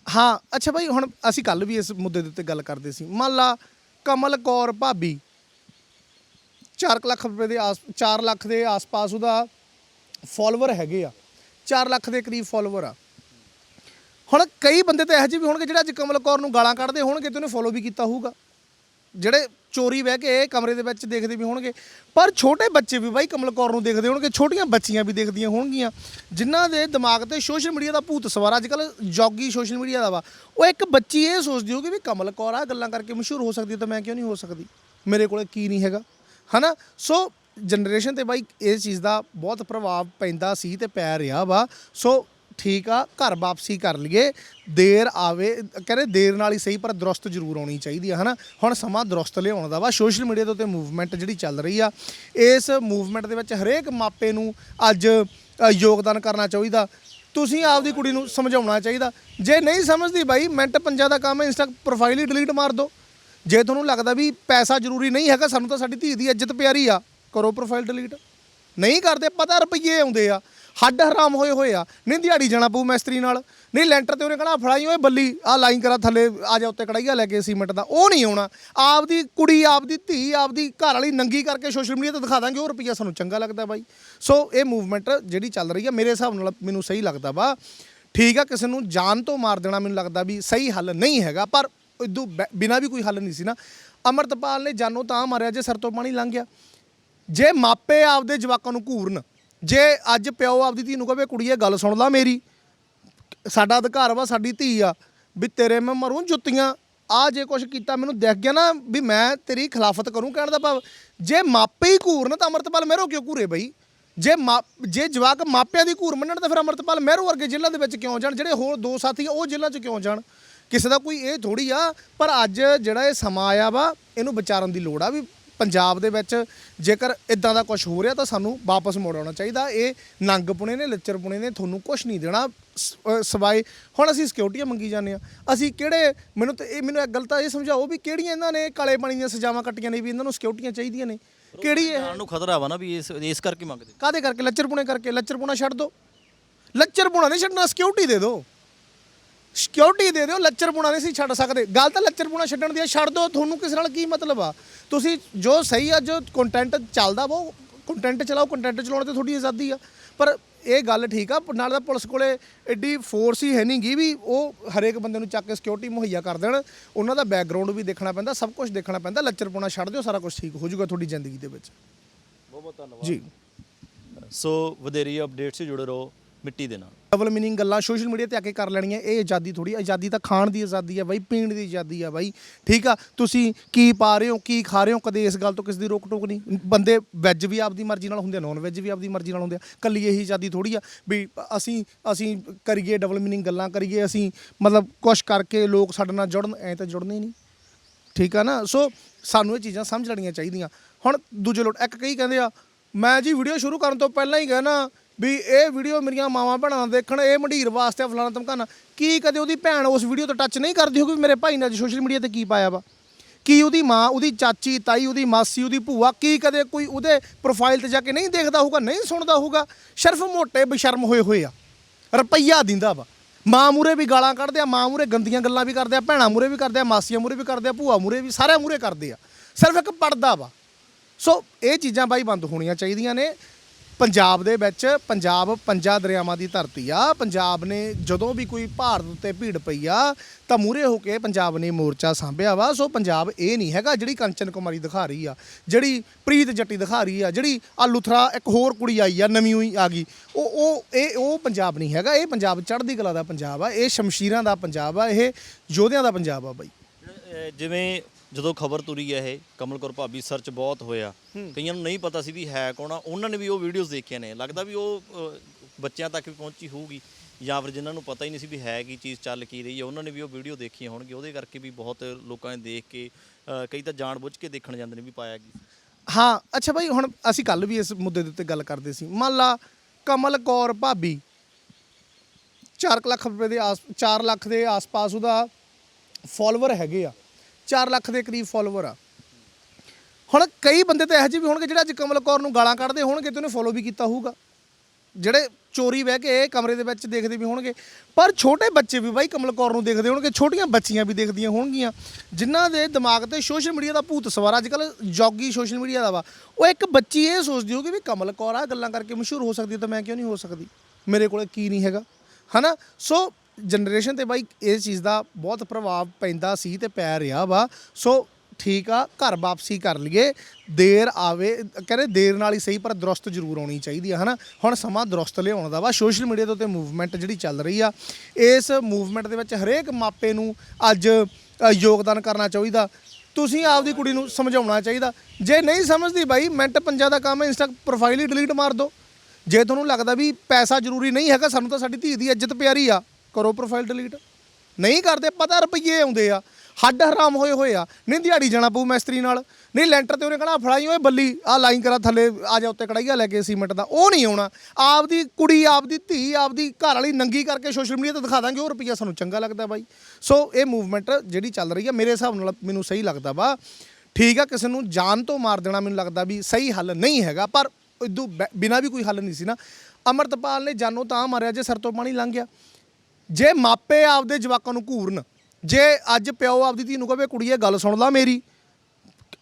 ਹਾਂ ਅੱਛਾ ਭਾਈ ਹੁਣ ਅਸੀਂ ਕੱਲ ਵੀ ਇਸ ਮੁੱਦੇ ਦੇ ਉੱਤੇ ਗੱਲ ਕਰਦੇ ਸੀ। ਮੰਨ ਲਾ ਕਮਲ ਕੌਰ ਭਾਬੀ 4 ਲੱਖ ਰੁਪਏ ਦੇ ਆਸ 4 ਲੱਖ ਦੇ ਆਸ-ਪਾਸ ਉਹਦਾ ਫਾਲੋਅਰ ਹੈਗੇ ਆ। 4 ਲੱਖ ਦੇ ਕਰੀਬ ਫਾਲੋਅਰ ਆ। ਹੁਣ ਕਈ ਬੰਦੇ ਤਾਂ ਇਹੋ ਜਿਹੇ ਵੀ ਹੋਣਗੇ ਜਿਹੜੇ ਅੱਜ ਕਮਲ ਕੌਰ ਨੂੰ ਗਾਲਾਂ ਕੱਢਦੇ ਹੋਣਗੇ ਤੇ ਉਹਨੇ ਫੋਲੋ ਵੀ ਕੀਤਾ ਹੋਊਗਾ। ਜਿਹੜੇ ਚੋਰੀ ਬਹਿ ਕੇ ਕਮਰੇ ਦੇ ਵਿੱਚ ਦੇਖਦੇ ਵੀ ਹੋਣਗੇ। ਪਰ ਛੋਟੇ ਬੱਚੇ ਵੀ ਬਾਈ ਕਮਲ ਕੌਰ ਨੂੰ ਦੇਖਦੇ ਹੋਣਗੇ, ਛੋਟੀਆਂ ਬੱਚੀਆਂ ਵੀ ਦੇਖਦੀਆਂ ਹੋਣਗੀਆਂ, ਜਿਨ੍ਹਾਂ ਦੇ ਦਿਮਾਗ ਤੇ ਸੋਸ਼ਲ ਮੀਡੀਆ ਦਾ ਭੂਤ ਸਵਾਰ ਅੱਜ ਕੱਲ ਜੋਗੀ ਸੋਸ਼ਲ ਮੀਡੀਆ ਦਾ ਵਾ। ਉਹ ਇੱਕ ਬੱਚੀ ਇਹ ਸੋਚਦੀ ਹੋਊਗੀ ਵੀ ਕਮਲ ਕੌਰ ਆ ਗੱਲਾਂ ਕਰਕੇ ਮਸ਼ਹੂਰ ਹੋ ਸਕਦੀ ਹੈ ਤਾਂ ਮੈਂ ਕਿਉਂ ਨਹੀਂ ਹੋ ਸਕਦੀ? ਮੇਰੇ ਕੋਲੇ ਕੀ ਨਹੀਂ ਹੈਗਾ, ਹਨਾ? ਸੋ ਜਨਰੇਸ਼ਨ ਤੇ ਬਾਈ ਇਸ ਚੀਜ਼ ਦਾ ਬਹੁਤ ਪ੍ਰਭਾਵ ਪੈਂਦਾ ਸੀ ਤੇ ਪੈ ਰਿਹਾ ਵਾ। ਸੋ ਠੀਕ ਆ, ਘਰ ਵਾਪਸੀ ਕਰ ਲਈਏ। ਦੇਰ ਆਵੇ, ਕਹਿੰਦੇ ਦੇਰ ਨਾਲ ਹੀ ਸਹੀ, ਪਰ ਦਰੁਸਤ ਜ਼ਰੂਰ ਆਉਣੀ ਚਾਹੀਦੀ ਆ, ਹਨਾ? ਹੁਣ ਸਮਾਂ ਦਰੁਸਤ ਲਿਆਉਣ ਦਾ ਵਾ। ਸੋਸ਼ਲ ਮੀਡੀਆ ਦੇ ਉੱਤੇ ਮੂਵਮੈਂਟ ਜਿਹੜੀ ਚੱਲ ਰਹੀ ਆ, ਇਸ ਮੂਵਮੈਂਟ ਦੇ ਵਿੱਚ ਹਰੇਕ ਮਾਪੇ ਨੂੰ ਅੱਜ ਯੋਗਦਾਨ ਕਰਨਾ ਚਾਹੀਦਾ। ਤੁਸੀਂ ਆਪਦੀ ਕੁੜੀ ਨੂੰ ਸਮਝਾਉਣਾ ਚਾਹੀਦਾ। ਜੇ ਨਹੀਂ ਸਮਝਦੀ ਬਾਈ, ਮਿੰਟ ਪੰਜਾ ਦਾ ਕੰਮ ਇੰਸਟਾ ਪ੍ਰੋਫਾਈਲ ਹੀ ਡਿਲੀਟ ਮਾਰ ਦਿਓ। ਜੇ ਤੁਹਾਨੂੰ ਲੱਗਦਾ ਵੀ ਪੈਸਾ ਜ਼ਰੂਰੀ ਨਹੀਂ ਹੈਗਾ, ਸਾਨੂੰ ਤਾਂ ਸਾਡੀ ਧੀ ਦੀ ਇੱਜ਼ਤ ਪਿਆਰੀ ਆ। ਕਰੋ ਪ੍ਰੋਫਾਈਲ ਡਿਲੀਟ ਨਹੀਂ ਕਰਦੇ, ਪਤਾ ਰੁਪਈਏ ਆਉਂਦੇ ਆ। ਹੱਡ ਹਰਾਮ ਹੋਏ ਹੋਏ ਆ। ਨਹੀਂ ਦਿਹਾੜੀ ਜਾਣਾ ਪਊ ਮੈਸਤਰੀ ਨਾਲ। ਨਹੀਂ ਲੈਂਟਰ ਤੇ ਉਹਨੇ ਕਹਣਾ, ਫੜਾਈ ਓਏ ਬੱਲੀ ਆ ਲਾਈਨ ਕਰਾ, ਥੱਲੇ ਆ ਜਾ, ਉੱਤੇ ਕੜਾਈਆ ਲੈ ਕੇ ਸੀਮੈਂਟ ਦਾ। ਉਹ ਨਹੀਂ ਆਉਣਾ। ਆਪਦੀ ਕੁੜੀ, ਆਪਦੀ ਧੀ, ਆਪਦੀ ਘਰ ਵਾਲੀ ਨੰਗੀ ਕਰਕੇ ਸੋਸ਼ਲ ਮੀਡੀਆ ਤੇ ਦਿਖਾ ਦਾਂਗੇ, ਉਹ ਰੁਪਈਆ ਸਾਨੂੰ ਚੰਗਾ ਲੱਗਦਾ ਬਾਈ। ਸੋ ਇਹ ਮੂਵਮੈਂਟ ਜਿਹੜੀ ਚੱਲ ਰਹੀ ਆ, ਮੇਰੇ ਹਿਸਾਬ ਨਾਲ ਮੈਨੂੰ ਸਹੀ ਲੱਗਦਾ ਵਾ। ਠੀਕ ਆ, ਕਿਸੇ ਨੂੰ ਜਾਨ ਤੋਂ ਮਾਰ ਦੇਣਾ ਮੈਨੂੰ ਲੱਗਦਾ ਵੀ ਸਹੀ ਹੱਲ ਨਹੀਂ ਹੈਗਾ, ਪਰ ਇਦੋਂ ਬਿਨਾ ਵੀ ਕੋਈ ਹੱਲ ਨਹੀਂ ਸੀ ਨਾ। ਅਮਰਤਪਾਲ ਨੇ ਜਾਨੋਂ ਤਾਂ ਮਾਰਿਆ, ਜੇ ਸਰ ਤੋਂ ਪਾਣੀ ਲੰਘ ਗਿਆ। ਜੇ ਮਾਪੇ ਆਪਦੇ ਜਵਾਕਾਂ ਨੂੰ ਘੂਰਨ, ਜੇ ਅੱਜ ਪਿਓ ਆਪਦੀ ਧੀ ਨੂੰ ਕਹੇ ਕੁੜੀਏ, ਗੱਲ ਸੁਣ ਲਾ ਮੇਰੀ। ਸਾਡਾ ਅਧਿਕਾਰ ਵਾ, ਸਾਡੀ ਧੀ ਆ, ਵੀ ਤੇਰੇ ਮੈਂ ਮਰੂੰ ਜੁੱਤੀਆਂ। ਆ ਜੇ ਕੁਝ ਕੀਤਾ, ਮੈਨੂੰ ਦੇਖ ਗਿਆ ਨਾ ਵੀ ਮੈਂ ਤੇਰੀ ਖਿਲਾਫਤ ਕਰੂੰ ਕਹਿਣ ਦਾ ਭਾਵ। ਜੇ ਮਾਪੇ ਹੀ ਘੂਰਨ ਤਾਂ ਅਮਰਤਪਾਲ ਮਹਿਰੋ ਕਿਉਂ ਘੂਰੇ ਬਈ? ਜੇ ਮਾ, ਜੇ ਜਵਾਕ ਮਾਪਿਆਂ ਦੀ ਘੂਰ ਮੰਨਣ ਤਾਂ ਫਿਰ ਅਮਰਤਪਾਲ ਮਹਿਰੋ ਵਰਗੇ ਜ਼ਿਲ੍ਹਾ ਦੇ ਵਿੱਚ ਕਿਉਂ ਜਾਣ? ਜਿਹੜੇ ਹੋਰ ਦੋ ਸਾਥੀ ਆ, ਉਹ ਜ਼ਿਲ੍ਹਾ 'ਚ ਕਿਉਂ ਜਾਣ? ਕਿਸੇ ਦਾ ਕੋਈ ਇਹ ਥੋੜੀ ਆ, ਪਰ ਅੱਜ ਜਿਹੜਾ ਇਹ ਸਮਾਂ ਆਇਆ ਵਾ, ਇਹਨੂੰ ਵਿਚਾਰਨ ਦੀ ਲੋੜ ਆ ਵੀ ਪੰਜਾਬ ਦੇ ਵਿੱਚ ਜੇਕਰ ਇਦਾਂ ਦਾ ਕੁਝ ਹੋ ਰਿਹਾ ਤਾਂ ਸਾਨੂੰ ਵਾਪਸ ਮੁੜ ਆਉਣਾ ਚਾਹੀਦਾ। ਇਹ ਨੰਗਪੁਣੇ ਨੇ ਲੱਚਰਪੁਣੇ ਨੇ ਤੁਹਾਨੂੰ ਕੁਝ ਨਹੀਂ ਦੇਣਾ। ਸਵਾਏ ਹੁਣ ਅਸੀਂ ਸਿਕਿਉਰਟੀਆਂ ਮੰਗੀ ਜਾਂਦੇ ਆ ਅਸੀਂ ਕਿਹੜੇ ਮੈਨੂੰ ਤੇ ਇਹ ਮੈਨੂੰ ਇੱਕ ਗੱਲ ਤਾਂ ਇਹ ਸਮਝਾਓ ਵੀ ਕਿਹੜੀਆਂ ਇਹਨਾਂ ਨੇ ਕਾਲੇ ਪਾਣੀ ਦੀਆਂ ਸਜ਼ਾਵਾਂ ਕੱਟੀਆਂ ਨੇ ਵੀ ਇਹਨਾਂ ਨੂੰ ਸਿਕਿਉਰਟੀਆਂ ਚਾਹੀਦੀਆਂ ਨੇ? ਕਿਹੜੀ ਇਹ? ਨੂੰ ਖਤਰਾ ਵਾ ਨਾ ਵੀ ਇਸ ਇਸ ਕਰਕੇ ਮੰਗਦੇ। ਕਾਦੇ ਕਰਕੇ? ਲੱਚਰਪੁਣੇ ਕਰਕੇ ਲੱਚਰਪੁਣਾ ਛੱਡ ਦਿਓ ਲੱਚਰਪੁਣਾ ਨਹੀਂ ਛੱਡਣਾ ਸਿਕਿਉਰਿਟੀ ਦੇ ਦਿਓ ਸਿਕਿਉਰਿਟੀ ਦੇ ਦਿਓ ਲੱਚਰਪੁਣਾ ਨਹੀਂ ਸੀ ਛੱਡ ਸਕਦੇ। ਗੱਲ ਤਾਂ ਲੱਚਰਪੁਣਾ ਛੱਡਣ ਦੀ ਆ ਛੱਡ ਦਿਓ ਤੁਹਾਨੂੰ ਕਿਸ ਨਾਲ ਕੀ ਮਤਲਬ ਆ? ਤੁਸੀਂ ਜੋ ਸਹੀ ਆ ਜੋ ਕੰਟੈਂਟ ਚੱਲਦਾ ਉਹ ਕੰਟੈਂਟ ਚਲਾਓ ਕੰਟੈਂਟ ਚਲਾਉਣ ਤੇ ਤੁਹਾਡੀ ਆਜ਼ਾਦੀ ਆ। ਪਰ ਇਹ ਗੱਲ ਠੀਕ ਆ ਨਾਲ ਦਾ ਪੁਲਿਸ ਕੋਲੇ ਐਡੀ ਫੋਰਸ ਹੀ ਹੈ ਨਹੀਂ ਗੀ ਵੀ ਉਹ ਹਰੇਕ ਬੰਦੇ ਨੂੰ ਚੱਕ ਕੇ ਸਿਕਿਉਰਿਟੀ ਮੁਹੱਈਆ ਕਰ ਦੇਣ। ਉਹਨਾਂ ਦਾ ਬੈਕਗ੍ਰਾਉਂਡ ਵੀ ਦੇਖਣਾ ਪੈਂਦਾ ਸਭ ਕੁਝ ਦੇਖਣਾ ਪੈਂਦਾ ਲੱਚਰਪੁਣਾ ਛੱਡ ਦਿਓ ਸਾਰਾ ਕੁਝ ਠੀਕ ਹੋ ਜਾਊਗਾ ਤੁਹਾਡੀ ਜ਼ਿੰਦਗੀ ਦੇ ਵਿੱਚ। ਬਹੁਤ ਬਹੁਤ ਧੰਨਵਾਦ। ਜੀ। ਸੋ ਵਧੇਰੀ ਅਪਡੇਟਸ ਜੁੜੇ ਰਹੋ ਮਿੱਟੀ ਦੇ ਨਾਲ। ਡਬਲ ਮੀਨਿੰਗ ਗੱਲਾਂ ਸੋਸ਼ਲ ਮੀਡੀਆ ਤੇ ਆ ਕੇ ਕਰ ਲੈਣੀਆਂ, ਇਹ ਆਜ਼ਾਦੀ ਥੋੜੀ ਆਜ਼ਾਦੀ ਤਾਂ ਖਾਣ ਦੀ ਆਜ਼ਾਦੀ ਆ ਬਾਈ, ਪੀਣ ਦੀ ਆਜ਼ਾਦੀ ਆ ਬਾਈ, ਠੀਕ ਆ? ਤੁਸੀਂ ਕੀ ਪਾ ਰਹੇ ਹੋ, ਕੀ ਖਾ ਰਹੇ ਹੋ? ਕਦੇ ਇਸ ਗੱਲ ਤੋਂ ਕਿਸੇ ਦੀ ਰੋਕ ਟੋਕ ਨਹੀਂ? ਬੰਦੇ ਵੈਜ ਵੀ ਆਪਦੀ ਮਰਜ਼ੀ ਨਾਲ ਹੁੰਦੇ ਆ ਨੌਨ ਵੈਜ ਵੀ ਆਪਦੀ ਮਰਜ਼ੀ ਨਾਲ ਹੁੰਦੇ ਆ ਕੱਲੀ ਇਹੀ ਆਜ਼ਾਦੀ ਥੋੜੀ ਆ ਵੀ ਅਸੀਂ ਅਸੀਂ ਕਰੀਏ ਡਬਲ ਮੀਨਿੰਗ ਗੱਲਾਂ, ਕਰੀਏ ਅਸੀਂ ਮਤਲਬ ਕੁਛ ਕਰਕੇ ਲੋਕ ਸਾਡੇ ਨਾਲ ਜੁੜਨ, ਐ ਤਾਂ ਜੁੜਨੇ ਹੀ ਨਹੀਂ, ਠੀਕ ਆ ਨਾ? ਸੋ ਸਾਨੂੰ ਇਹ ਚੀਜ਼ਾਂ ਸਮਝ ਲੈਣੀਆਂ ਚਾਹੀਦੀਆਂ। ਹੁਣ ਦੂਜੇ ਲੋਟ, ਇੱਕ ਕਈ ਕਹਿੰਦੇ ਆ, ਮੈਂ ਜੀ ਵੀਡੀਓ ਸ਼ੁਰੂ ਕਰਨ ਤੋਂ ਪਹਿਲਾਂ ਹੀ ਕਹਿਣਾ ਵੀ ਇਹ ਵੀਡੀਓ ਮੇਰੀਆਂ ਮਾਵਾਂ ਭੈਣਾਂ ਦੇਖਣ, ਇਹ ਮੰਡੀਰ ਵਾਸਤੇ ਫਲਾਣਾ ਧਮਕਾਣਾ ਕੀ ਕਦੇ ਉਹਦੀ ਭੈਣ ਉਸ ਵੀਡੀਓ ਤੋਂ ਟੱਚ ਨਹੀਂ ਕਰਦੀ ਹੋਊਗੀ ਵੀ ਮੇਰੇ ਭਾਈ ਨੇ ਅੱਜ ਸੋਸ਼ਲ ਮੀਡੀਆ ਤੇ ਕੀ ਪਾਇਆ ਵਾ? ਕੀ ਉਹਦੀ ਮਾਂ, ਉਹਦੀ ਚਾਚੀ, ਤਾਈ, ਉਹਦੀ ਮਾਸੀ, ਉਹਦੀ ਭੂਆ, ਕੀ ਕਦੇ ਕੋਈ ਉਹਦੇ ਪ੍ਰੋਫਾਈਲ ਤੇ ਜਾ ਕੇ ਨਹੀਂ ਦੇਖਦਾ ਹੋਊਗਾ, ਨਹੀਂ ਸੁਣਦਾ ਹੋਊਗਾ? ਸਿਰਫ ਮੋਟੇ ਬਸ਼ਰਮ ਹੋਏ ਹੋਏ ਆ। ਰੁਪਈਆ ਦਿੰਦਾ ਵਾ। ਮਾਂ ਮੂਰੇ ਵੀ ਗਾਲਾਂ ਕੱਢਦੇ ਆ, ਮਾਂ ਮੂਰੇ ਗੰਦੀਆਂ ਗੱਲਾਂ ਵੀ ਕਰਦੇ ਆ, ਭੈਣਾਂ ਮੂਰੇ ਵੀ ਕਰਦੇ ਆ, ਮਾਸੀਆਂ ਮੂਰੇ ਵੀ ਕਰਦੇ ਆ, ਭੂਆ ਮੂਰੇ ਵੀ ਸਾਰਿਆਂ ਮੂਰੇ ਕਰਦੇ ਆ। ਸਿਰਫ ਇੱਕ ਪੜਦਾ ਵਾ। ਸੋ ਇਹ ਚੀਜ਼ਾਂ ਬਾਈ ਬੰਦ ਹੋਣੀਆਂ ਚਾਹੀਦੀਆਂ ਨੇ। ਪੰਜਾਬ ਦੇ ਵਿੱਚ ਪੰਜਾਬ ਪੰਜਾਂ ਦਰਿਆਵਾਂ ਦੀ ਧਰਤੀ ਆ। ਪੰਜਾਬ ਨੇ ਜਦੋਂ ਵੀ ਕੋਈ ਭਾਰਤ ਉੱਤੇ ਭੀੜ ਪਈ ਆ, ਤਾਂ ਮੂਰੇ ਹੋ ਕੇ ਪੰਜਾਬ ਨੇ ਮੋਰਚਾ ਸਾਂਭਿਆ ਵਾ। ਸੋ ਪੰਜਾਬ ਇਹ ਨਹੀਂ ਹੈਗਾ ਜਿਹੜੀ ਕੰਚਨ ਕੁਮਾਰੀ ਦਿਖਾ ਰਹੀ ਆ, ਜਿਹੜੀ ਪ੍ਰੀਤ ਜੱਟੀ ਦਿਖਾ ਰਹੀ ਆ, ਜਿਹੜੀ ਆ ਲੁਥਰਾ ਇੱਕ ਹੋਰ ਕੁੜੀ ਆਈ ਆ, ਨਵੀਂ ਹੋਈ ਆ ਗਈ। ਉਹ ਉਹ, ਇਹ, ਉਹ ਪੰਜਾਬ ਨਹੀਂ ਹੈਗਾ। ਇਹ ਪੰਜਾਬ ਚੜ੍ਹਦੀ ਕਲਾ ਦਾ ਪੰਜਾਬ ਆ। ਇਹ ਸ਼ਮਸ਼ੀਰਾਂ ਦਾ ਪੰਜਾਬ ਆ। ਇਹ ਯੋਧਿਆਂ ਦਾ ਪੰਜਾਬ ਆ ਬਾਈ। ਜਿਵੇਂ ਜਦੋਂ ਖਬਰ ਤੁਰੀ ਹੈ ਇਹ ਕਮਲ ਕੌਰ ਭਾਬੀ ਸਰਚ ਬਹੁਤ ਹੋਇਆ। ਕਈਆਂ ਨੂੰ ਨਹੀਂ ਪਤਾ ਸੀ ਵੀ ਹੈ ਕੌਣ ਆ। ਉਹਨਾਂ ਨੇ ਵੀ ਉਹ ਵੀਡੀਓਜ਼ ਦੇਖੀਆਂ ਨੇ। ਲੱਗਦਾ ਵੀ ਉਹ ਬੱਚਿਆਂ ਤੱਕ ਵੀ ਪਹੁੰਚੀ ਹੋਊਗੀ। ਜਾਂ ਫਿਰ ਜਿਨ੍ਹਾਂ ਨੂੰ ਪਤਾ ਹੀ ਨਹੀਂ ਸੀ ਵੀ ਹੈ ਕੀ ਚੀਜ਼ ਚੱਲ ਕੀ ਰਹੀ ਹੈ ਉਹਨਾਂ ਨੇ ਵੀ ਉਹ ਵੀਡੀਓ ਦੇਖੀਆਂ ਹੋਣਗੀਆਂ। ਉਹਦੇ ਕਰਕੇ ਵੀ ਬਹੁਤ ਲੋਕਾਂ ਨੇ ਦੇਖ ਕੇ ਕਈ ਤਾਂ ਜਾਣਬੁੱਝ ਕੇ ਦੇਖਣ ਜਾਂਦੇ ਨੇ ਵੀ ਪਾਇਆ ਕੀ। ਹਾਂ ਅੱਛਾ ਭਾਈ ਹੁਣ ਅਸੀਂ ਕੱਲ ਵੀ ਇਸ ਮੁੱਦੇ ਦੇ ਉੱਤੇ ਗੱਲ ਕਰਦੇ ਸੀ। ਮੰਨ ਲਾ ਕਮਲ ਕੌਰ ਭਾਬੀ 4 ਲੱਖ ਰੁਪਏ ਦੇ ਆਸ 4 ਲੱਖ ਦੇ ਆਸ-ਪਾਸ ਉਹਦਾ ਫਾਲੋਅਰ ਹੈਗੇ ਆ। 4 ਲੱਖ ਦੇ ਕਰੀਬ ਫਾਲੋਅਰ ਆ। ਹੁਣ ਕਈ ਬੰਦੇ ਤਾਂ ਇਹੋ ਜਿਹੇ ਵੀ ਹੋਣਗੇ ਜਿਹੜੇ ਅੱਜ ਕਮਲ ਕੌਰ ਨੂੰ ਗਾਲਾਂ ਕੱਢਦੇ ਹੋਣਗੇ ਤੇ ਉਹਨੇ ਫੋਲੋ ਵੀ ਕੀਤਾ ਹੋਊਗਾ। ਜਿਹੜੇ ਚੋਰੀ ਬਹਿ ਕੇ ਕਮਰੇ ਦੇ ਵਿੱਚ ਦੇਖਦੇ ਵੀ ਹੋਣਗੇ। ਪਰ ਛੋਟੇ ਬੱਚੇ ਵੀ ਬਾਈ ਕਮਲ ਕੌਰ ਨੂੰ ਦੇਖਦੇ ਹੋਣਗੇ, ਛੋਟੀਆਂ ਬੱਚੀਆਂ ਵੀ ਦੇਖਦੀਆਂ ਹੋਣਗੀਆਂ, ਜਿਨ੍ਹਾਂ ਦੇ ਦਿਮਾਗ ਤੇ ਸੋਸ਼ਲ ਮੀਡੀਆ ਦਾ ਭੂਤ ਸਵਾਰ ਅੱਜ ਕੱਲ ਜੋਗੀ ਸੋਸ਼ਲ ਮੀਡੀਆ ਦਾ ਵਾ। ਉਹ ਇੱਕ ਬੱਚੀ ਇਹ ਸੋਚਦੀ ਹੋਊਗੀ ਵੀ ਕਮਲ ਕੌਰ ਆ ਗੱਲਾਂ ਕਰਕੇ ਮਸ਼ਹੂਰ ਹੋ ਸਕਦੀ ਹੈ ਤਾਂ ਮੈਂ ਕਿਉਂ ਨਹੀਂ ਹੋ ਸਕਦੀ? ਮੇਰੇ ਕੋਲ ਕੀ ਨਹੀਂ ਹੈਗਾ। ਹਨਾ? ਸੋ ਜਨਰੇਸ਼ਨ ਤੇ ਬਾਈ ਇਸ ਚੀਜ਼ ਦਾ ਬਹੁਤ ਪ੍ਰਭਾਵ ਪੈਂਦਾ ਸੀ ਤੇ ਪੈ ਰਿਹਾ ਵਾ। ਸੋ ਠੀਕ ਆ, ਘਰ ਵਾਪਸੀ ਕਰ ਲਈਏ। ਦੇਰ ਆਵੇ, ਕਹਿੰਦੇ ਦੇਰ ਨਾਲ ਹੀ ਸਹੀ, ਪਰ ਦਰੁਸਤ ਜ਼ਰੂਰ ਆਉਣੀ ਚਾਹੀਦੀ ਆ, ਹਨਾ? ਹੁਣ ਸਮਾਂ ਦਰੁਸਤ ਲਿਆਉਣ ਦਾ ਵਾ। ਸੋਸ਼ਲ ਮੀਡੀਆ ਦੇ ਉੱਤੇ ਮੂਵਮੈਂਟ ਜਿਹੜੀ ਚੱਲ ਰਹੀ ਆ, ਇਸ ਮੂਵਮੈਂਟ ਦੇ ਵਿੱਚ ਹਰੇਕ ਮਾਪੇ ਨੂੰ ਅੱਜ ਯੋਗਦਾਨ ਕਰਨਾ ਚਾਹੀਦਾ। ਤੁਸੀਂ ਆਪਦੀ ਕੁੜੀ ਨੂੰ ਸਮਝਾਉਣਾ ਚਾਹੀਦਾ। ਜੇ ਨਹੀਂ ਸਮਝਦੀ ਬਾਈ, ਮਿੰਟ ਪੰਜਾਂ ਦਾ ਕੰਮ ਹੈ ਇੰਸਟਾ ਪ੍ਰੋਫਾਈਲ ਹੀ ਡਿਲੀਟ ਮਾਰ ਦਿਓ। ਜੇ ਤੁਹਾਨੂੰ ਲੱਗਦਾ ਵੀ ਪੈਸਾ ਜ਼ਰੂਰੀ ਨਹੀਂ ਹੈਗਾ, ਸਾਨੂੰ ਤਾਂ ਸਾਡੀ ਧੀ ਦੀ ਇੱਜ਼ਤ ਪਿਆਰੀ ਆ। ਕਰੋ ਪ੍ਰੋਫਾਈਲ ਡਿਲੀਟ ਨਹੀਂ ਕਰਦੇ, ਪਤਾ ਰੁਪਈਏ ਆਉਂਦੇ ਆ। ਹੱਡ ਹਰਾਮ ਹੋਏ ਹੋਏ ਆ। ਨਹੀਂ ਦਿਹਾੜੀ ਜਾਣਾ ਪਊ ਮੈਸਤਰੀ ਨਾਲ। ਨਹੀਂ ਲੈਂਟਰ ਤੇ ਉਹਨੇ ਕਹਣਾ, ਫੜਾਈ ਓਏ ਬੱਲੀ ਆ ਲਾਈਨ ਕਰਾ, ਥੱਲੇ ਆ ਜਾ, ਉੱਤੇ ਕੜਾਈਆ ਲੈ ਕੇ ਸੀਮੈਂਟ ਦਾ। ਉਹ ਨਹੀਂ ਆਉਣਾ। ਆਪਦੀ ਕੁੜੀ, ਆਪਦੀ ਧੀ, ਆਪਦੀ ਘਰ ਵਾਲੀ ਨੰਗੀ ਕਰਕੇ ਸੋਸ਼ਲ ਮੀਡੀਆ ਤੇ ਦਿਖਾ ਦਾਂਗੇ, ਉਹ ਰੁਪਈਆ ਸਾਨੂੰ ਚੰਗਾ ਲੱਗਦਾ ਬਾਈ। ਸੋ ਇਹ ਮੂਵਮੈਂਟ ਜਿਹੜੀ ਚੱਲ ਰਹੀ ਆ, ਮੇਰੇ ਹਿਸਾਬ ਨਾਲ ਮੈਨੂੰ ਸਹੀ ਲੱਗਦਾ ਵਾ। ਠੀਕ ਆ, ਕਿਸੇ ਨੂੰ ਜਾਨ ਤੋਂ ਮਾਰ ਦੇਣਾ ਮੈਨੂੰ ਲੱਗਦਾ ਵੀ ਸਹੀ ਹੱਲ ਨਹੀਂ ਹੈਗਾ, ਪਰ ਇਦੋਂ ਬਿਨਾ ਵੀ ਕੋਈ ਹੱਲ ਨਹੀਂ ਸੀ ਨਾ। ਅਮਰਤਪਾਲ ਨੇ ਜਾਨੋਂ ਤਾਂ ਮਾਰਿਆ, ਜੇ ਸਰ ਤੋਂ ਪਾਣੀ ਲੰਘ ਗਿਆ। ਜੇ ਮਾਪੇ ਆਪਦੇ ਜਵਾਕਾਂ ਨੂੰ ਘੂਰਨ, ਜੇ ਅੱਜ ਪਿਓ ਆਪਦੀ ਧੀ ਨੂੰ ਕਹੇ ਕੁੜੀਏ ਗੱਲ ਸੁਣ ਲਾ ਮੇਰੀ,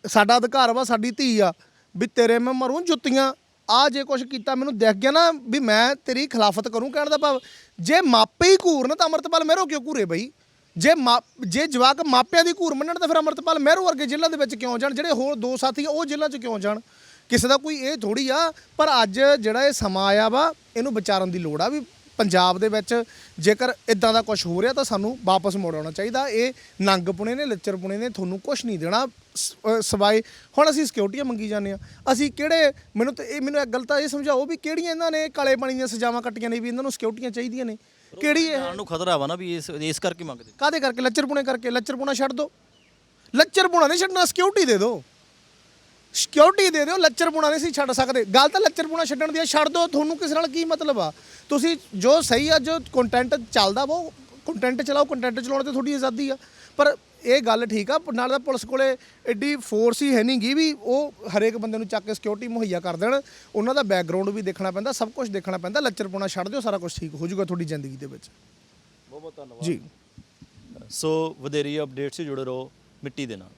ਸਾਡਾ ਅਧਿਕਾਰ ਵਾ, ਸਾਡੀ ਧੀ ਆ, ਵੀ ਤੇਰੇ ਮੈਂ ਮਰੂੰ ਜੁੱਤੀਆਂ ਆ ਜੇ ਕੁਝ ਕੀਤਾ ਮੈਨੂੰ ਦੇਖ ਗਿਆ ਨਾ ਵੀ ਮੈਂ ਤੇਰੀ ਖਿਲਾਫਤ ਕਰੂੰ ਕਹਿਣ ਦਾ ਭਾਵ, ਜੇ ਮਾਪੇ ਹੀ ਘੂਰਨ ਤਾਂ ਅਮਰਤਪਾਲ ਮਹਿਰੋ ਕਿਉਂ ਘੂਰੇ ਬਈ? ਜੇ ਮਾ, ਜੇ ਜਵਾਕ ਮਾਪਿਆਂ ਦੀ ਘੂਰ ਮੰਨਣ ਤਾਂ ਫਿਰ ਅਮਰਤਪਾਲ ਮਹਿਰੋ ਵਰਗੇ ਜ਼ਿਲ੍ਹਾ ਦੇ ਵਿੱਚ ਕਿਉਂ ਜਾਣ? ਜਿਹੜੇ ਹੋਰ ਦੋ ਸਾਥੀ ਆ, ਉਹ ਜ਼ਿਲ੍ਹਾ 'ਚ ਕਿਉਂ ਜਾਣ? ਕਿਸੇ ਦਾ ਕੋਈ ਇਹ ਥੋੜੀ ਆ, ਪਰ ਅੱਜ ਜਿਹੜਾ ਇਹ ਸਮਾਂ ਆਇਆ ਵਾ, ਇਹਨੂੰ ਵਿਚਾਰਨ ਦੀ ਲੋੜ ਆ ਵੀ ਪੰਜਾਬ ਦੇ ਵਿੱਚ ਜੇਕਰ ਇਦਾਂ ਦਾ ਕੁਝ ਹੋ ਰਿਹਾ ਤਾਂ ਸਾਨੂੰ ਵਾਪਸ ਮੁੜ ਆਉਣਾ ਚਾਹੀਦਾ। ਇਹ ਨੰਗਪੁਣੇ ਨੇ ਲੱਚਰਪੁਣੇ ਨੇ ਤੁਹਾਨੂੰ ਕੁਝ ਨਹੀਂ ਦੇਣਾ। ਸਵਾਏ ਹੁਣ ਅਸੀਂ ਸਿਕਿਉਰਟੀਆਂ ਮੰਗੀ ਜਾਂਦੇ ਆ ਅਸੀਂ ਕਿਹੜੇ ਮੈਨੂੰ ਤੇ ਇਹ ਮੈਨੂੰ ਇੱਕ ਗੱਲ ਤਾਂ ਇਹ ਸਮਝਾਓ ਵੀ ਕਿਹੜੀਆਂ ਇਹਨਾਂ ਨੇ ਕਾਲੇ ਪਾਣੀ ਦੀਆਂ ਸਜ਼ਾਵਾਂ ਕੱਟੀਆਂ ਨੇ ਵੀ ਇਹਨਾਂ ਨੂੰ ਸਿਕਿਉਰਟੀਆਂ ਚਾਹੀਦੀਆਂ ਨੇ? ਕਿਹੜੀ ਇਹ? ਨੂੰ ਖਤਰਾ ਵਾ ਨਾ ਵੀ ਇਸ ਇਸ ਕਰਕੇ ਮੰਗਦੇ। ਕਾਦੇ ਕਰਕੇ? ਲੱਚਰਪੁਣੇ ਕਰਕੇ ਲੱਚਰਪੁਣਾ ਛੱਡ ਦਿਓ ਲੱਚਰਪੁਣਾ ਨਹੀਂ ਛੱਡਣਾ ਸਿਕਿਉਰਿਟੀ ਦੇ ਦਿਓ ਸਿਕਿਉਰਿਟੀ ਦੇ ਦਿਓ ਲੱਚਰਪੁਣਾ ਨਹੀਂ ਸੀ ਛੱਡ ਸਕਦੇ। ਗੱਲ ਤਾਂ ਲੱਚਰਪੁਣਾ ਛੱਡਣ ਦੀ ਆ ਛੱਡ ਦਿਓ ਤੁਹਾਨੂੰ ਕਿਸ ਨਾਲ ਕੀ ਮਤਲਬ ਆ? ਤੁਸੀਂ ਜੋ ਸਹੀ ਆ ਜੋ ਕੰਟੈਂਟ ਚੱਲਦਾ ਉਹ ਕੰਟੈਂਟ ਚਲਾਓ ਕੰਟੈਂਟ ਚਲਾਉਣ ਤੇ ਤੁਹਾਡੀ ਆਜ਼ਾਦੀ ਆ। ਪਰ ਇਹ ਗੱਲ ਠੀਕ ਆ ਨਾਲ ਦਾ ਪੁਲਿਸ ਕੋਲੇ ਐਡੀ ਫੋਰਸ ਹੀ ਹੈ ਨਹੀਂ ਗੀ ਵੀ ਉਹ ਹਰੇਕ ਬੰਦੇ ਨੂੰ ਚੱਕ ਕੇ ਸਿਕਿਉਰਿਟੀ ਮੁਹੱਈਆ ਕਰ ਦੇਣ। ਉਹਨਾਂ ਦਾ ਬੈਕਗ੍ਰਾਉਂਡ ਵੀ ਦੇਖਣਾ ਪੈਂਦਾ ਸਭ ਕੁਝ ਦੇਖਣਾ ਪੈਂਦਾ ਲੱਚਰਪੁਣਾ ਛੱਡ ਦਿਓ ਸਾਰਾ ਕੁਝ ਠੀਕ ਹੋ ਜਾਊਗਾ ਤੁਹਾਡੀ ਜ਼ਿੰਦਗੀ ਦੇ ਵਿੱਚ। ਬਹੁਤ ਬਹੁਤ ਧੰਨਵਾਦ। ਜੀ। ਸੋ ਵਧੇਰੀ ਅਪਡੇਟਸ ਜੁੜੇ ਰਹੋ ਮਿੱਟੀ ਦੇ ਨਾਲ।